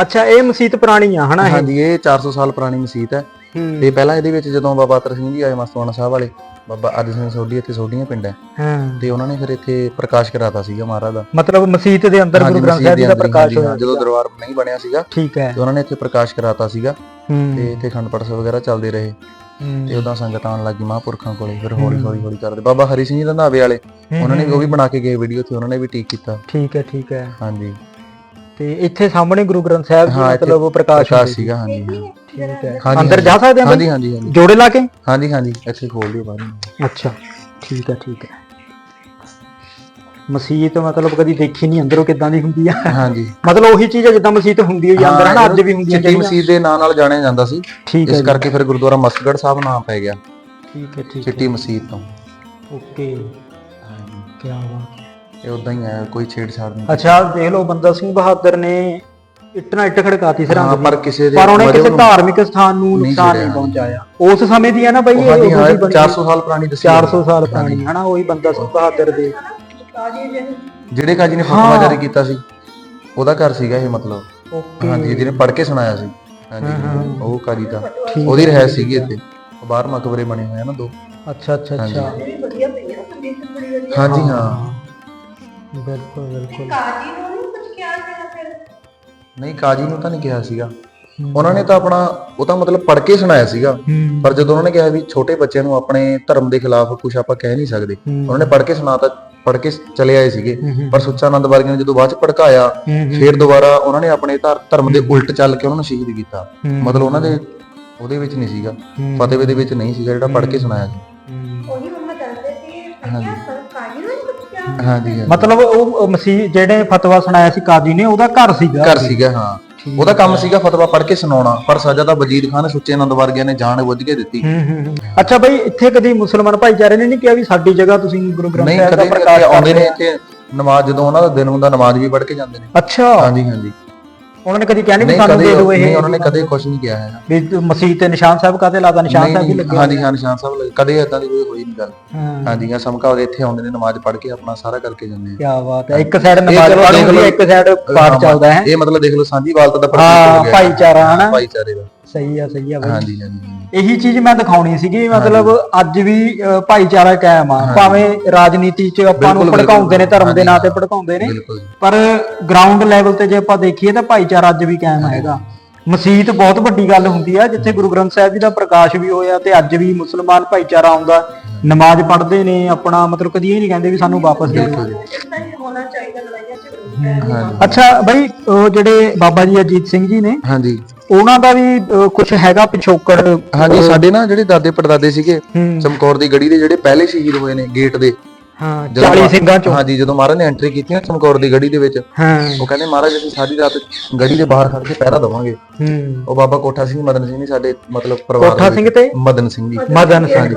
ਅੱਛਾ ਇਹ ਮਸਜਿਦ ਪੁਰਾਣੀ ਆ ਹਨਾ ਇਹ? ਹਾਂਜੀ ਇਹ 400 ਸਾਲ ਪੁਰਾਣੀ ਮਸਜਿਦ ਹੈ। ਹੂੰ। ਤੇ ਪਹਿਲਾਂ ਇਹਦੇ ਵਿੱਚ ਜਦੋਂ ਬਾਬਾ ਅਤਰ ਸਿੰਘ ਜੀ ਆਏ ਮਸਤਵਾਣਾ ਸਾਹਿਬ ਵਾਲੇ ਬਾਬਾ ਅਰਜਨ ਸਿੰਘ ਸੋਢੀ ਇੱਥੇ ਸੋਢੀਆਂ ਪਿੰਡ ਹੈ। ਹਾਂ। ਤੇ ਉਹਨਾਂ ਨੇ ਫਿਰ ਇੱਥੇ ਪ੍ਰਕਾਸ਼ ਕਰਾਤਾ ਸੀਗਾ ਮਹਾਰਾਜ ਦਾ। ਮਤਲਬ ਮਸਜਿਦ ਦੇ ਅੰਦਰ ਹਾਂਜੀ, ਗੁਰੂ ਗ੍ਰੰਥ ਸਾਹਿਬ ਜੀ ਦੇ ਦਾ ਅੰਦਰ ਹੀ, ਪ੍ਰਕਾਸ਼ ਹਾਂਜੀ, ਹੋਇਆ ਹਾਂ, ਜਦੋਂ ਦਰਬਾਰ ਨਹੀਂ ਬਣਿਆ ਸੀਗਾ ਠੀਕ ਹੈ। ਤੇ ਉਹਨਾਂ ਨੇ ਇੱਥੇ ਪ੍ਰਕਾਸ਼ ਕਰਾਤਾ ਸੀਗਾ। ਤੇ ਹੂੰ ਇੱਥੇ ਖੰਡ ਪਾਠ ਵਗੈਰਾ ਚੱਲਦੇ ਰਹੇ। ਤੇ ਹੂੰ ਉਦਾਂ ਸੰਗਤ ਆਉਣ ਲੱਗੀ ਮਹਾਂਪੁਰਖਾਂ ਕੋਲੇ ਫਿਰ ਹੌਲੀ ਹੌਲੀ ਹੌਲੀ ਕਰਦੇ। ਬਾਬਾ ਹਰੀ ਸਿੰਘ ਜੀ ਰੰਧਾਵੇ ਵਾਲੇ ਉਹਨਾਂ ਨੇ ਵੀ ਉਹ ਵੀ ਬਣਾ ਕੇ ਗਏ ਵੀਡੀਓ ਤੇ ਉਹਨਾਂ ਨੇ ਵੀ ਟੀਕ ਕੀਤਾ। ਠੀਕ ਹੈ ਠੀਕ ਹੈ। ਹਾਂਜੀ। ਤੇ ਇੱਥੇ ਸਾਹਮਣੇ ਗੁਰੂ ਗ੍ਰੰਥ ਸਾਹਿਬ ਜੀ ਹਾਂ, ਇੱਥੇ ਮਤਲਬ ਉਹ ਪ੍ਰਕਾਸ਼ ਪ੍ਰਕਾਸ਼ ਹੁੰਦੇ ਸੀਗਾ ਹਾਂਜੀ ਹਾਂ। ਠੀਕ ਹੈ। ਹਾਂਜੀ, ਅੰਦਰ ਜਾ ਸਕਦੇ ਹਾਂ ਹਾਂਜੀ ਹਾਂਜੀ ਹਾਂਜੀ। ਜੋੜੇ ਲਾ ਕੇ? ਹਾਂਜੀ ਹਾਂਜੀ ਇੱਥੇ ਖੋਲ ਦਿਓ ਬਾਹਰ। ਅੱਛਾ ਠੀਕ ਹੈ ਠੀਕ ਹੈ। ਮਸਜਿਦ ਮਤਲਬ ਕਦੀ ਦੇਖੀ ਨਹੀਂ ਅੰਦਰੋਂ ਕਿਦਾਂ ਦੀ ਹੁੰਦੀ ਆ? ਹਾਂਜੀ। ਮਤਲਬ ਉਹੀ ਚੀਜ਼ ਹੈ ਜਿੱਦਾਂ ਮਸਜਿਦ ਹੁੰਦੀ ਹੋਈ ਆ ਅੰਦਰ ਹਨਾ ਅੱਜ ਵੀ ਹੁੰਦੀ ਹੈ ਚਿੱਟੀ ਮਸਜਿਦ ਦੇ ਨਾਂ ਨਾਲ ਜਾਣਿਆ ਜਾਂਦਾ ਸੀ। ਠੀਕ ਹੈ ਇਸ ਜੀ, ਕਰਕੇ ਫਿਰ ਗੁਰਦੁਆਰਾ ਮਸਤਗੜ ਸਾਹਿਬ ਨਾਮ ਪੈ ਗਿਆ। ਠੀਕ ਹੈ ਠੀਕ ਹੈ। ਚਿੱਟੀ ਮਸਜਿਦ ਤੋਂ। ਓਕੇ। ਕੀ ਬਾਤ ਇਹ ਉਦਾਂ ਹੀ ਹੈ ਕੋਈ ਛੇੜਛਾੜ ਨਹੀਂ। ਅੱਛਾ ਦੇਖ ਲਓ ਬੰਦਾ ਸਿੰਘ ਬਹਾਦਰ ਨੇ ਇੱਟ ਇੱਟ ਖੜਕਾਤੀ ਹਾਂ, ਸਰਹੰਦ ਪਰ ਦੀ ਕਿਸੇ ਦੇ ਪਰ ਉਹਨੇ ਕਿਸੇ ਨੂੰ- ਧਾਰਮਿਕ ਸਥਾਨ ਨੂੰ ਨੁਕਸਾਨ। ਨਹੀਂ ਪਹੁੰਚਾਇਆ। ਉਸ ਸਮੇਂ ਦੀ ਹੈ ਨਾ ਬਈ ਇਹ ਹਾਂਜੀ ਹਾਂ ਉਹਦੀ ਬਣੀ 400 ਸਾਲ ਪੁਰਾਣੀ ਦੱਸੀ 400 ਸਾਲ ਪੁਰਾਣੀ ਹਨਾ ਉਹੀ ਬੰਦਾ ਸਿੰਘ ਬਹਾਦਰ ਦੇ। ਜਿਹੜੇ ਕਾਜੀ ਨੇ ਫਤਵਾ ਜਾਰੀ ਕੀਤਾ ਸੀ ਉਹਦਾ ਘਰ ਸੀਗਾ ਇਹ ਮਤਲਬ। ਹਾਂਜੀ ਜਿਹਨੇ ਪੜ੍ਹ ਕੇ ਸੁਣਾਇਆ ਸੀ। ਹਾਂ, ਹਾਂਜੀ ਹਾਂ। ਉਹ ਕਾਜੀ ਦਾ। ਉਹਦੀ ਰਹਿ ਸੀਗੀ ਇੱਥੇ। ਬਾਹਰ ਮਕਬਰੇ ਬਣੇ ਹੋਏ ਆ ਨਾ ਦੋ। ਅੱਛਾ ਅੱਛਾ ਅੱਛਾ। ਹਾਂਜੀ ਹਾਂ। ਬਿਲਕੁਲ ਬਿਲਕੁਲ ਨਹੀਂ ਕਾਜੀ ਨੂੰ ਤਾਂ ਨਹੀਂ ਕਿਹਾ ਸੀਗਾ ਉਹਨਾਂ ਨੇ ਤਾਂ ਆਪਣਾ ਉਹ ਤਾਂ ਮਤਲਬ ਪੜ੍ਹ ਕੇ ਸੁਣਾਇਆ ਸੀਗਾ ਪਰ ਜਦੋਂ ਉਹਨਾਂ ਨੇ ਕਿਹਾ ਵੀ ਛੋਟੇ ਬੱਚਿਆਂ ਨੂੰ ਆਪਣੇ ਧਰਮ ਦੇ ਖਿਲਾਫ ਕੁਝ ਆਪਾਂ ਕਹਿ ਨਹੀਂ ਸਕਦੇ। ਉਹਨਾਂ ਨੇ ਪੜ੍ਹ ਕੇ ਸੁਣਾਤਾ ਪੜ੍ਹ ਕੇ ਚਲੇ ਆਏ ਸੀਗੇ। ਪਰ ਸੁੱਚਾਨੰਦ ਵਰਗੇ ਨੇ ਜਦੋਂ ਬਾਅਦ ਚ ਭੜਕਾਇਆ। ਫਿਰ ਦੁਬਾਰਾ ਉਹਨਾਂ ਨੇ ਆਪਣੇ ਧਰ- ਧਰਮ ਦੇ ਉਲਟ ਚੱਲ ਕੇ ਉਹਨਾਂ ਨੂੰ ਸ਼ਹੀਦ ਕੀਤਾ। ਮਤਲਬ ਉਹਨਾਂ ਦੇ ਉਹਦੇ ਵਿੱਚ ਨਹੀਂ ਸੀਗਾ ਹੂੰ। ਫਤਵੇ ਦੇ ਵਿੱਚ ਨਹੀਂ ਸੀਗਾ ਜਿਹੜਾ ਪੜ੍ਹ ਕੇ ਸੁਣਾਇਆ ਸੀ। ਉਹੀ ਮੰਮਾ ਦੱਸਦੇ ਸੀ ਹਾਂਜੀ। ਹਾਂਜੀ ਮਤਲਬ ਉਹ ਮਸੀਹ ਜਿਹੜੇ ਫਤਵਾ ਸੁਣਾਇਆ ਸੀ ਕਾਜੀ ਨੇ ਉਹਦਾ ਘਰ ਸੀਗਾ ਘਰ ਸੀਗਾ ਹਾਂ। ਉਹਦਾ ਕੰਮ ਸੀਗਾ ਫਤਵਾ ਪੜ੍ਹ ਕੇ ਸੁਣਾਉਣਾ ਪਰ ਸਜ਼ਾ ਤਾਂ ਵਜੀਦ ਖਾਨ ਸੁੱਚੇ ਆਨੰਦ ਵਰਗਿਆਂ ਨੇ ਜਾਣ ਬੁੱਝ ਕੇ ਦਿੱਤੀ। ਹੂੰ ਹੂੰ ਹੂੰ। ਅੱਛਾ ਬਈ ਇੱਥੇ ਕਦੀ ਮੁਸਲਮਾਨ ਭਾਈਚਾਰੇ ਨੇ ਨਹੀਂ ਕਿਹਾ ਵੀ ਸਾਡੀ ਜਗ੍ਹਾ ਤੁਸੀਂ ਗੁਰੂ ਗ੍ਰੰਥ ਨਹੀਂ ਸਾਹਿਬ ਦਾ ਕਦੇ ਪ੍ਰਕਾਸ਼ ਆਉਂਦੇ ਨੇ ਇੱਥੇ ਨਮਾਜ਼ ਜਦੋਂ ਉਹਨਾਂ ਦਾ ਦਿਨ ਹੁੰਦਾ ਨਮਾਜ਼ ਵੀ ਪੜ੍ਹ ਕੇ ਜਾਂਦੇ ਨੇ। ਅੱਛਾ। ਹਾਂਜੀ ਹਾਂਜੀ। ਉਹਨਾਂ ਨੇ ਕਦੀ ਕਿਹਾ ਨਹੀਂ ਵੀ ਨਹੀਂ ਸਾਨੂੰ ਕਦੇ ਦੇ ਦਿਓ ਇਹ? ਨਹੀਂ ਉਹਨਾਂ ਨੇ ਕਦੇ ਕੁਝ ਨਹੀਂ ਕਿਹਾ ਹੈ ਵੀ ਮਸੀਹ ਤੇ ਨਿਸ਼ਾਨ ਸਾਹਿਬ ਕਾਤੇ ਲਾਦਾ? ਨਿਸ਼ਾਨ ਸਾਹਿਬ ਵੀ ਲੱਗੇ ਹਾਂਜੀ ਹਾਂ ਨਿਸ਼ਾਨ ਸਾਹਿਬ ਲੱਗੇ। ਕਦੇ ਇਦਾਂ ਦੀ ਕੋਈ ਹੋਈ ਨਹੀਂ ਗੱਲ। ਹਾਂ। ਹਾਂਜੀ ਹਾਂ ਸਮਕਾ ਉਹਦੇ ਇੱਥੇ ਆਉਂਦੇ ਨੇ ਨਮਾਜ਼ ਪੜ੍ਹ ਕੇ ਆਪਣਾ ਸਾਰਾ ਕਰਕੇ ਜਾਂਦੇ ਆ। ਕੀ ਬਾਤ ਹੈ। ਇੱਕ ਸਾਈਡ ਨਮਾਜ਼ ਚਲੋ ਪੜ੍ਹਨੀ ਦੇਖ ਹੁੰਦੀ ਲਓ। ਹੈ ਇੱਕ ਸਾਈਡ ਪਾਠ ਚੱਲਦਾ ਹੈ। ਇਹ ਮਤਲਬ ਦੇਖ ਲਓ ਸਾਂਝੀ ਵਾਲਤ ਦਾ ਪ੍ਰਤੀਕ ਹਾਂ ਹੋ ਗਿਆ। ਭਾਈਚਾਰਾ ਹਨਾ? ਭਾਈਚਾਰੇ ਦਾ। ਸਹੀ ਆ ਸਹੀ ਆ ਬਈ। ਹਾਂਜੀ ਹਾਂਜੀ। ਇਹੀ ਚੀਜ਼ ਮੈਂ ਦਿਖਾਉਣੀ ਸੀਗੀ ਮਤਲਬ ਅੱਜ ਵੀ ਅ, ਭਾਈਚਾਰਾ ਕਾਇਮ ਆ। ਭਾਵੇਂ ਰਾਜਨੀਤੀ 'ਚ ਆਪਾਂ ਨੂੰ ਬਿਲਕੁਲ, ਭੜਕਾਉਂਦੇ ਨੇ ਧਰਮ ਦੇ ਨਾਂ ਤੇ। ਭੜਕਾਉਂਦੇ ਨੇ ਬਿਲਕੁਲ। ਜੀ। ਪਰ ਗਰਾਊਂਡ ਲੈਵਲ ਤੇ ਜੇ ਆਪਾਂ ਦੇਖੀਏ ਤਾਂ ਭਾਈਚਾਰਾ ਅੱਜ ਵੀ ਕਾਇਮ ਹੈਗਾ। ਮਸਜਿਦ ਬਹੁਤ ਵੱਡੀ ਗੱਲ ਹੁੰਦੀ ਆ ਜਿੱਥੇ ਗੁਰੂ ਗ੍ਰੰਥ ਸਾਹਿਬ ਜੀ ਦਾ ਪ੍ਰਕਾਸ਼ ਵੀ ਹੋਇਆ ਤੇ ਅੱਜ ਵੀ ਮੁਸਲਮਾਨ ਭਾਈਚਾਰਾ ਆਉਂਦਾ। ਨਮਾਜ਼ ਪੜ੍ਹਦੇ ਨੇ ਆਪਣਾ ਮਤਲਬ ਕਦੀ ਇਹ ਨਹੀਂ ਕਹਿੰਦੇ ਵੀ ਸਾਨੂੰ ਵਾਪਸ ਦੇ ਦਿਓ। ਹੋਣਾ ਚਾਹੀਦਾ ਲੜਾਈਆਂ ਝਗੜੇ ਹਾਂਜੀ। ਅੱਛਾ ਬਈ ਉਹ ਜਿਹੜੇ ਬਾਬਾ ਜੀ ਅਜੀਤ ਸਿੰਘ ਜੀ ਨੇ ਹਾਂਜੀ। ਉਹਨਾਂ ਦਾ ਵੀ ਕੁਝ ਹੈਗਾ ਪਿਛੋਕੜ ਹਾਂਜੀ ਸਾਡੇ ਨਾ ਜਿਹੜੇ ਦਾਦੇ ਪੜਦਾਦੇ ਸੀਗੇ। ਚਮਕੌਰ ਦੀ ਗੜੀ ਦੇ ਜਿਹੜੇ ਪਹਿਲੇ ਸ਼ਹੀਦ ਹੋਏ ਨੇ ਗੇਟ ਦੇ। ਹਾਂ ਜਦੋਂ 40 ਸਿੰਘਾਂ ਚੋਂ। ਹਾਂਜੀ ਜਦੋਂ ਮਹਾਰਾਜ ਨੇ ਐਂਟਰੀ ਕੀਤੀ ਨਾ ਚਮਕੌਰ ਦੀ ਗੜੀ ਦੇ ਵਿੱਚ ਹਾਂ। ਉਹ ਕਹਿੰਦੇ ਮਹਾਰਾਜ ਅਸੀਂ ਸਾਰੀ ਰਾਤ ਗੜੀ ਦੇ ਬਾਹਰ ਖੜ ਕੇ ਪਹਿਰਾ ਦਵਾਂਗੇ। ਹੂੰ। ਉਹ ਬਾਬਾ ਕੋਠਾ ਸਿੰਘ ਮਦਨ ਸਿੰਘ ਨੇ ਸਾਡੇ ਮਤਲਬ ਪਰਿਵਾਰ ਕੋਠਾ ਸਿੰਘ ਤੇ? ਮਦਨ ਸਿੰਘ ਜੀ। ਮਦਨ ਸਿੰਘ।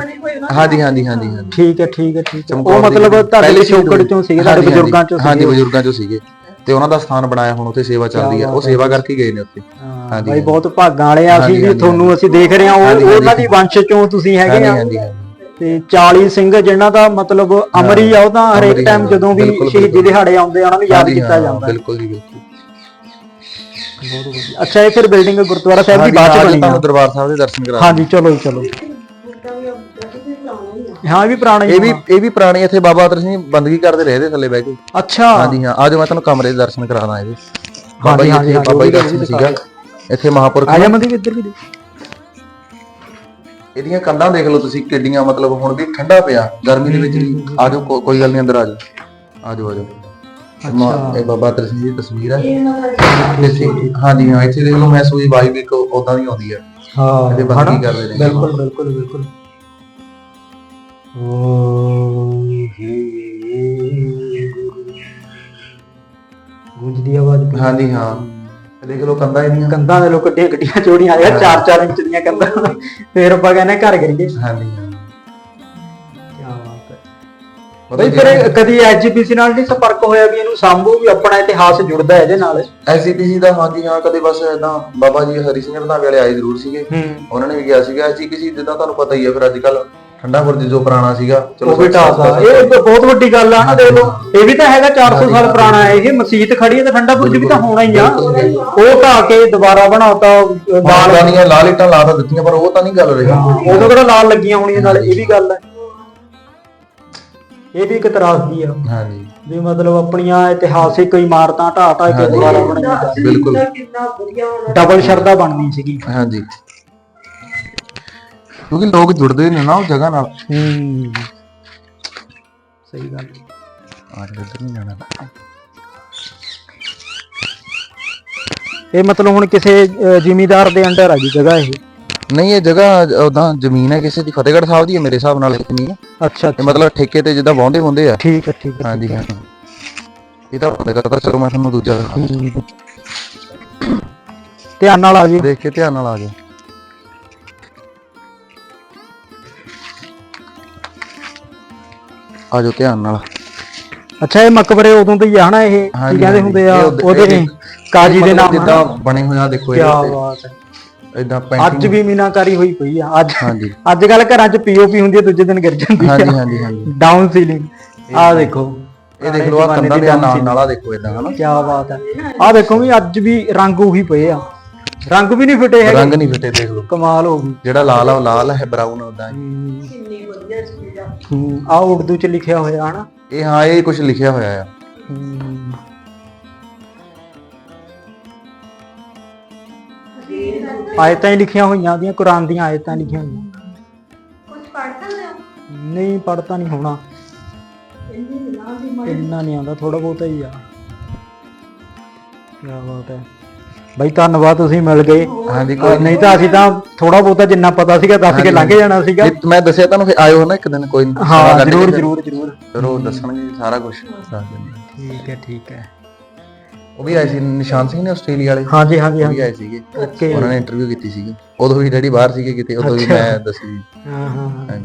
ਹਾਂਜੀ। ਹਾਂਜੀ ਹਾਂਜੀ ਹਾਂਜੀ ਠੀਕ ਹੈ ਠੀਕ ਹੈ ਠੀਕ ਹੈ। ਉਹ ਮਤਲਬ। ਤੁਹਾਡੇ ਪਿਛੋਕੜ। ਚੋਂ ਸੀਗੇ ਤੁਹਾਡੇ ਹਾਂਜੀ, ਹਾਂਜੀ। ਬਜ਼ੁਰਗਾਂ ਚੋਂ ਹਾਂਜੀ ਸੀਗੇ। ਬਜ਼ੁਰਗਾਂ ਚੋਂ ਸੀਗੇ। ਤੇ ਉਹਨਾਂ ਦਾ ਸਥਾਨ ਬਣਾਇਆ ਹੁਣ ਉੱਥੇ ਸੇਵਾ ਚੱਲਦੀ ਆ। ਉਹ ਸੇਵਾ ਕਰਕੇ ਗਏ ਨੇ ਉੱਥੇ। ਹਾਂ, ਬਾਈ ਬਹੁਤ ਭਾਗਾਂ ਵਾਲੇ ਆ ਅਸੀਂ ਵੀ ਤੁਹਾਨੂੰ ਅਸੀਂ ਦੇਖ ਰਹੇ ਹਾਂ। ਉਹ। ਉਹਨਾਂ ਦੀ ਵੰਸ਼ ਚੋਂ ਤੁਸੀਂ ਹੈਗੇ ਆ। ਤੇ 40 ਸਿੰਘ ਜਿਨ੍ਹਾਂ ਦਾ ਮਤਲਬ ਅਮਰੀ ਆ ਉਹ ਤਾਂ ਹਰੇਕ ਟਾਈਮ ਜਦੋਂ ਵੀ ਸ਼ਹੀਦੀ। ਦਿਹਾੜੇ ਆਉਂਦੇ ਆ ਉਹਨਾਂ ਨੂੰ ਯਾਦ ਕੀਤਾ ਜਾਂਦਾ। ਬਿਲਕੁਲ ਜੀ ਬਿਲਕੁਲ। ਅੱਛਾ ਇਹ ਫਿਰ ਬਿਲਡਿੰਗ ਗੁਰਦੁਆਰਾ ਸਾਹਿਬ ਦੀ ਬਾਅਦ ਚ ਬਣੀ ਤੁਹਾਨੂੰ ਦਰਬਾਰ ਸਾਹਿਬ ਦੇ ਦਰਸ਼ਨ ਕਰਾ ਹਾਂਜੀ ਚਲੋ ਚਲੋ। ਹਾਂ ਇਹ ਵੀ ਪੁਰਾਣਾ ਹੀ ਇਹ ਵੀ ਇਹ ਵੀ ਪੁਰਾਣੇ ਇੱਥੇ ਬਾਬਾ ਅਤਰ ਸਿੰਘ ਬੰਦਗੀ ਕਰਦੇ ਰਹੇ ਦੇ ਥੱਲੇ ਬਹਿ ਕੇ। ਅੱਛਾ। ਹਾਂਜੀ ਹਾਂ ਅੱਜ ਮੈਂ ਤੁਹਾਨੂੰ ਕਮਰੇ ਦੇ ਦਰਸ਼ਨ ਕਰਾਉਣਾ ਇਹਦੇ ਬਾਬਾ ਜੀ ਇੱਥੇ ਬਾਬਾ ਜੀ ਵੀ ਦਰਸ਼ਨ ਸੀਗਾ। ਇੱਥੇ ਮਹਾਪੁਰਖ ਆ ਜਾ ਮੰਦੀ ਇੱਧਰ ਵੀ ਦੇ ਇਹਦੀਆਂ ਕੰਧਾਂ ਦੇਖ ਲਓ ਤੁਸੀਂ ਕਿੱਡੀਆਂ ਮਤਲਬ ਹੁਣ ਵੀ ਠੰਡਾ ਪਿਆ। ਗਰਮੀ ਦੇ ਵਿੱਚ ਵੀ। ਆ ਜਾਓ ਕੋ- ਕੋਈ ਗੱਲ ਨਹੀਂ ਅੰਦਰ ਆ ਜਾਓ ਆ ਜਾਓ ਆ ਜਾਓ ਮਾ- ਇਹ ਬਾਬਾ ਅਤਰ ਸਿੰਘ ਦੀ ਤਸਵੀਰ ਹੈ ਹਾਂਜੀ ਹਾਂ ਇੱਥੇ ਦੇਖ ਲਓ ਮਹਿਸੂਸ ਦੀ ਵਾਈਬ ਇੱਕ ਉਦਾਂ ਦੀ ਆਉਂਦੀ ਹੈ ਹਾਂ ਇਹਦੇ ਬੰਦਗੀ ਕਰਦੇ ਨੇ। ਬਿਲਕੁਲ ਬਿਲਕੁਲ ਬਿਲਕੁਲ। ਗੂੰਜਦੀ ਆਵਾਜ਼ ਪਈ। ਹਾਂਜੀ ਹਾਂ। ਇਹ ਦੇਖ ਲਓ ਕੰਧਾਂ ਇਹਦੀਆਂ। ਕੰਧਾਂ ਦੇ ਲੋਕ ਗੱਡੀਆਂ ਗੱਡੀਆਂ ਚੋੜੀਆਂ ਆ 4-4 ਇੰਚ ਦੀਆਂ ਕੰਧਾਂ। ਫੇਰ ਆਪਾਂ ਕਹਿੰਦੇ ਘਰ ਕਰੀਏ। ਕੀ ਹਾਂਜੀ। ਹਾਂ ਬਾਤ ਹੈ। ਮਤਲਬ ਬਈ ਫਿਰ ਇਹ ਕਦੀ ਐਜੀਪੀਸੀ ਨਾਲ ਨਹੀਂ ਸੰਪਰਕ ਹੋਇਆ ਵੀ ਇਹਨੂੰ? ਸਾਂਭੂ ਵੀ ਆਪਣਾ ਇਤਿਹਾਸ ਜੁੜਦਾ ਹੈ ਇਹਦੇ ਨਾਲ। ਐਸਜੀਪੀਸੀ ਦਾ ਹਾਂਜੀ ਹਾਂ ਕਦੇ ਬਸ ਇਦਾਂ ਬਾਬਾ ਜੀ ਹਰੀ ਸਿੰਘ ਰੰਧਾਵੇ ਵਾਲੇ ਆਏ ਜ਼ਰੂਰ ਸੀਗੇ। ਹੂੰ। ਉਹਨਾਂ ਨੇ ਵੀ ਕਿਹਾ ਸੀਗਾ ਐਸਜੀਪੀਸੀ ਜਿੱਦਾਂ ਤੁਹਾਨੂੰ ਪਤਾ ਹੀ ਹੈ ਫਿਰ ਅੱਜ ਕੱਲ ਠੰਡਾ ਬੁਰਜ ਜੋ ਪੁਰਾਣਾ ਸੀਗਾ ਉਹ ਵੀ ਢਾਸਾ ਇਹ ਤਾਂ ਬਹੁਤ ਵੱਡੀ ਗੱਲ ਆ। ਨਾ ਦੇਖ ਲਓ ਇਹ ਵੀ ਤਾਂ ਹੈਗਾ 400 ਸਾਲ ਪੁਰਾਣਾ ਹੈ। ਇਹ ਮਸਜਿਦ ਖੜੀ ਹੈ ਤਾਂ ਠੰਡਾ ਬੁਰਜ ਵੀ ਤਾਂ ਹੋਣਾ ਹੀ ਆ। ਉਹ ਢਾ ਕੇ ਦੁਬਾਰਾ ਬਣਾਤਾ ਲਾਲ ਬਾਲਦਾਨੀਆਂ ਲਾਲ ਇੱਟਾਂ ਲਾ ਤਾਂ ਦਿੱਤੀਆਂ ਪਰ ਉਹ ਤਾਂ ਨਹੀਂ ਗੱਲ ਰਹੀ। ਉਦੋਂ ਕਿਹੜਾ ਲਾਲ ਲੱਗੀਆਂ ਹੋਣੀਆਂ ਨਾਲ ਇਹ ਵੀ ਗੱਲ ਹੈ ਇਹ ਵੀ ਇੱਕ ਤਰਾਸਦੀ ਆ। ਹਾਂਜੀ। ਵੀ ਮਤਲਬ ਆਪਣੀਆਂ ਇਤਿਹਾਸਿਕ ਇਮਾਰਤਾਂ ਢਾ ਢਾ ਕੇ ਦੁਬਾਰਾ ਬਣਾਈਆਂ ਬਿਲਕੁਲ ਕਿੰਨਾ ਵਧੀਆ ਹੋਣਾ। ਡਬਲ ਸ਼ਰਧਾ ਬਣਨੀ ਸੀਗੀ। ਹਾਂਜੀ। ਕਿਉਂਕਿ ਲੋਕ ਜੁੜਦੇ ਨੇ ਨਾ ਉਹ ਜਗ੍ਹਾ ਨਾਲ। ਹੂੰ। ਸਹੀ ਗੱਲ। ਆ ਜਾ ਇੱਧਰ ਨਹੀਂ ਜਾਣਾ। ਇਹ ਮਤਲਬ ਹੁਣ ਕਿਸੇ ਜ਼ਿਮੀਂਦਾਰ ਦੇ ਅੰਡਰ ਆ ਗਈ ਜਗ੍ਹਾ ਇਹ? ਨਹੀਂ ਇਹ ਜਗ੍ਹਾ ਉਦਾਂ ਜ਼ਮੀਨ ਹੈ ਕਿਸੇ ਦੀ ਫਤਿਹਗੜ੍ਹ ਸਾਹਿਬ ਦੀ ਹੈ ਮੇਰੇ ਹਿਸਾਬ ਨਾਲ ਇਤਨੀ ਹੈ। ਅੱਛਾ ਇਹ ਮਤਲਬ ਠੇਕੇ ਤੇ ਜਿੱਦਾਂ ਵਾਹੁੰਦੇ ਹੁੰਦੇ ਆ। ਠੀਕ ਹੈ ਠੀਕ ਹੈ ਹਾਂਜੀ ਹਾਂ। ਇਹ ਤਾਂ ਬੰਦ ਕਰਤਾ ਚਲੋ ਮੈਂ ਤੁਹਾਨੂੰ ਦੂਜਾ। ਧਿਆਨ ਨਾਲ ਆ ਜੀ ਦੇਖ ਕੇ ਧਿਆਨ ਨਾਲ ਆ ਜਾਓ ਆ ਜਾਓ ਧਿਆਨ ਨਾਲ। ਅੱਛਾ ਇਹ ਮਕਬਰੇ ਉਦੋਂ ਤੋਂ ਹੀ ਆ ਹਨਾ ਇਹ? ਕੀ ਹਾਂਜੀ, ਕਹਿੰਦੇ ਹਾਂਜੀ। ਹੁੰਦੇ ਆ ਇਹ ਉਹਦੇ- ਇਹ ਨੇ? ਕਾਜੀ ਦੇ ਮਤਲਬ ਨਾਮ ਜਿੱਦਾਂ ਬਣੇ ਹੋਇਆ ਦੇਖੋ ਕੀ ਬਾਤ ਹੈ। ਇਦਾਂ ਅੱਜ ਵੀ ਮੀਨਾਕਾਰੀ ਹੋਈ ਪਈ ਆ। ਅੱਜ ਹਾਂਜੀ। ਅੱਜ ਕੱਲ ਘਰਾਂ 'ਚ ਪੀਓਪੀ ਹੁੰਦੀ ਹੈ ਦੂਜੇ ਦਿਨ ਗਿਰ ਜਾਂਦੀ ਹਾਂਜੀ ਹਾਂਜੀ ਹਾਂਜੀ। ਡਾਊਨ ਸੀਲਿੰਗ ਆ ਦੇਖੋ। ਇਹ ਦੇਖ ਲਓ ਆ ਕੰਧਾਂ ਦੇ ਨਾਲ ਨਾਲ ਆ ਦੇਖੋ ਇਦਾਂ ਹਨਾ। ਕੀ ਬਾਤ ਹੈ। ਆ ਦੇਖੋ ਵੀ ਅੱਜ ਵੀ ਰੰਗ ਉਹੀ ਪਏ ਆ। ਰੰਗ ਵੀ ਨਹੀਂ ਫਿੱਟੇ ਹੈਗੇ। ਰੰਗ ਨਹੀਂ ਫਿੱਟੇ ਦੇਖ ਲਓ। ਕਮਾਲ ਹੋ ਗਈ। ਜਿਹੜਾ ਲਾਲ ਆ ਉਹ ਲਾਲ ਹੈ ਬਰਾਊਨ ਉਦਾਂ ਹੂੰ। ਆ। ਉਰਦੂ 'ਚ ਲਿਖਿਆ ਹੋਇਆ ਹਨਾ? ਇਹ ਹਾਂ ਇਹ ਕੁਝ ਲਿਖਿਆ ਹੋਇਆ ਆ। ਹੂੰ। ਆਇਤਾਂ ਹੀ ਲਿਖੀਆਂ ਹੋਈਆਂ ਉਹਦੀਆਂ ਕੁਰਾਨ ਦੀਆਂ ਆਇਤਾਂ ਲਿਖੀਆਂ ਹੋਈਆਂ। ਕੁਝ ਪੜ੍ਹ ਸਕਦੇ ਹੋ ਨਹੀਂ ਪੜਤਾ ਨਹੀਂ ਹੋਣਾ। ਇੰਨਾ ਨਹੀਂ ਆਉਂਦਾ ਥੋੜਾ ਬਹੁਤਾ ਹੀ ਆ। ਕੀ ਬਾਤ ਹੈ। ਬਈ ਧੰਨਵਾਦ ਤੁਸੀਂ ਮਿਲ ਗਏ। ਹਾਂਜੀ ਕੋਈ ਨਹੀਂ ਤਾਂ ਅਸੀਂ ਤਾਂ ਥੋੜਾ ਬਹੁਤਾ ਜਿੰਨਾ ਪਤਾ ਸੀਗਾ ਦੱਸ ਕੇ ਲੰਘ ਜਾਣਾ ਸੀਗਾ। ਜੇ ਮੈਂ ਦੱਸਿਆ ਤੁਹਾਨੂੰ ਫਿਰ ਆਇਓ ਨਾ ਇੱਕ ਦਿਨ ਕੋਈ ਨੀ, ਹਾਂ ਜਰੂਰ ਜਰੂਰ ਜਰੂਰ। ਉਹ ਦੱਸਣਗੇ ਸਾਰਾ ਕੁਝ ਠੀਕ ਹੈ ਠੀਕ ਹੈ। ਉਹ ਵੀ ਆਏ ਸੀ ਨਿਸ਼ਾਨ ਸਿੰਘ ਨੇ ਆਸਟ੍ਰੇਲੀਆ ਵਾਲੇ? ਹਾਂਜੀ ਹਾਂਜੀ ਹਾਂਜੀ। ਆਏ ਸੀਗੇ। ਓਕੇ। ਉਹਨਾਂ ਨੇ ਇੰਟਰਵਿਊ ਕੀਤੀ ਸੀਗੀ। ਉਦੋਂ ਵੀ ਡੈਡੀ ਬਾਹਰ ਸੀਗੇ ਕਿਤੇ ਉਦੋਂ ਵੀ ਮੈਂ ਦੱਸੀ। ਹਾਂ ਹਾਂ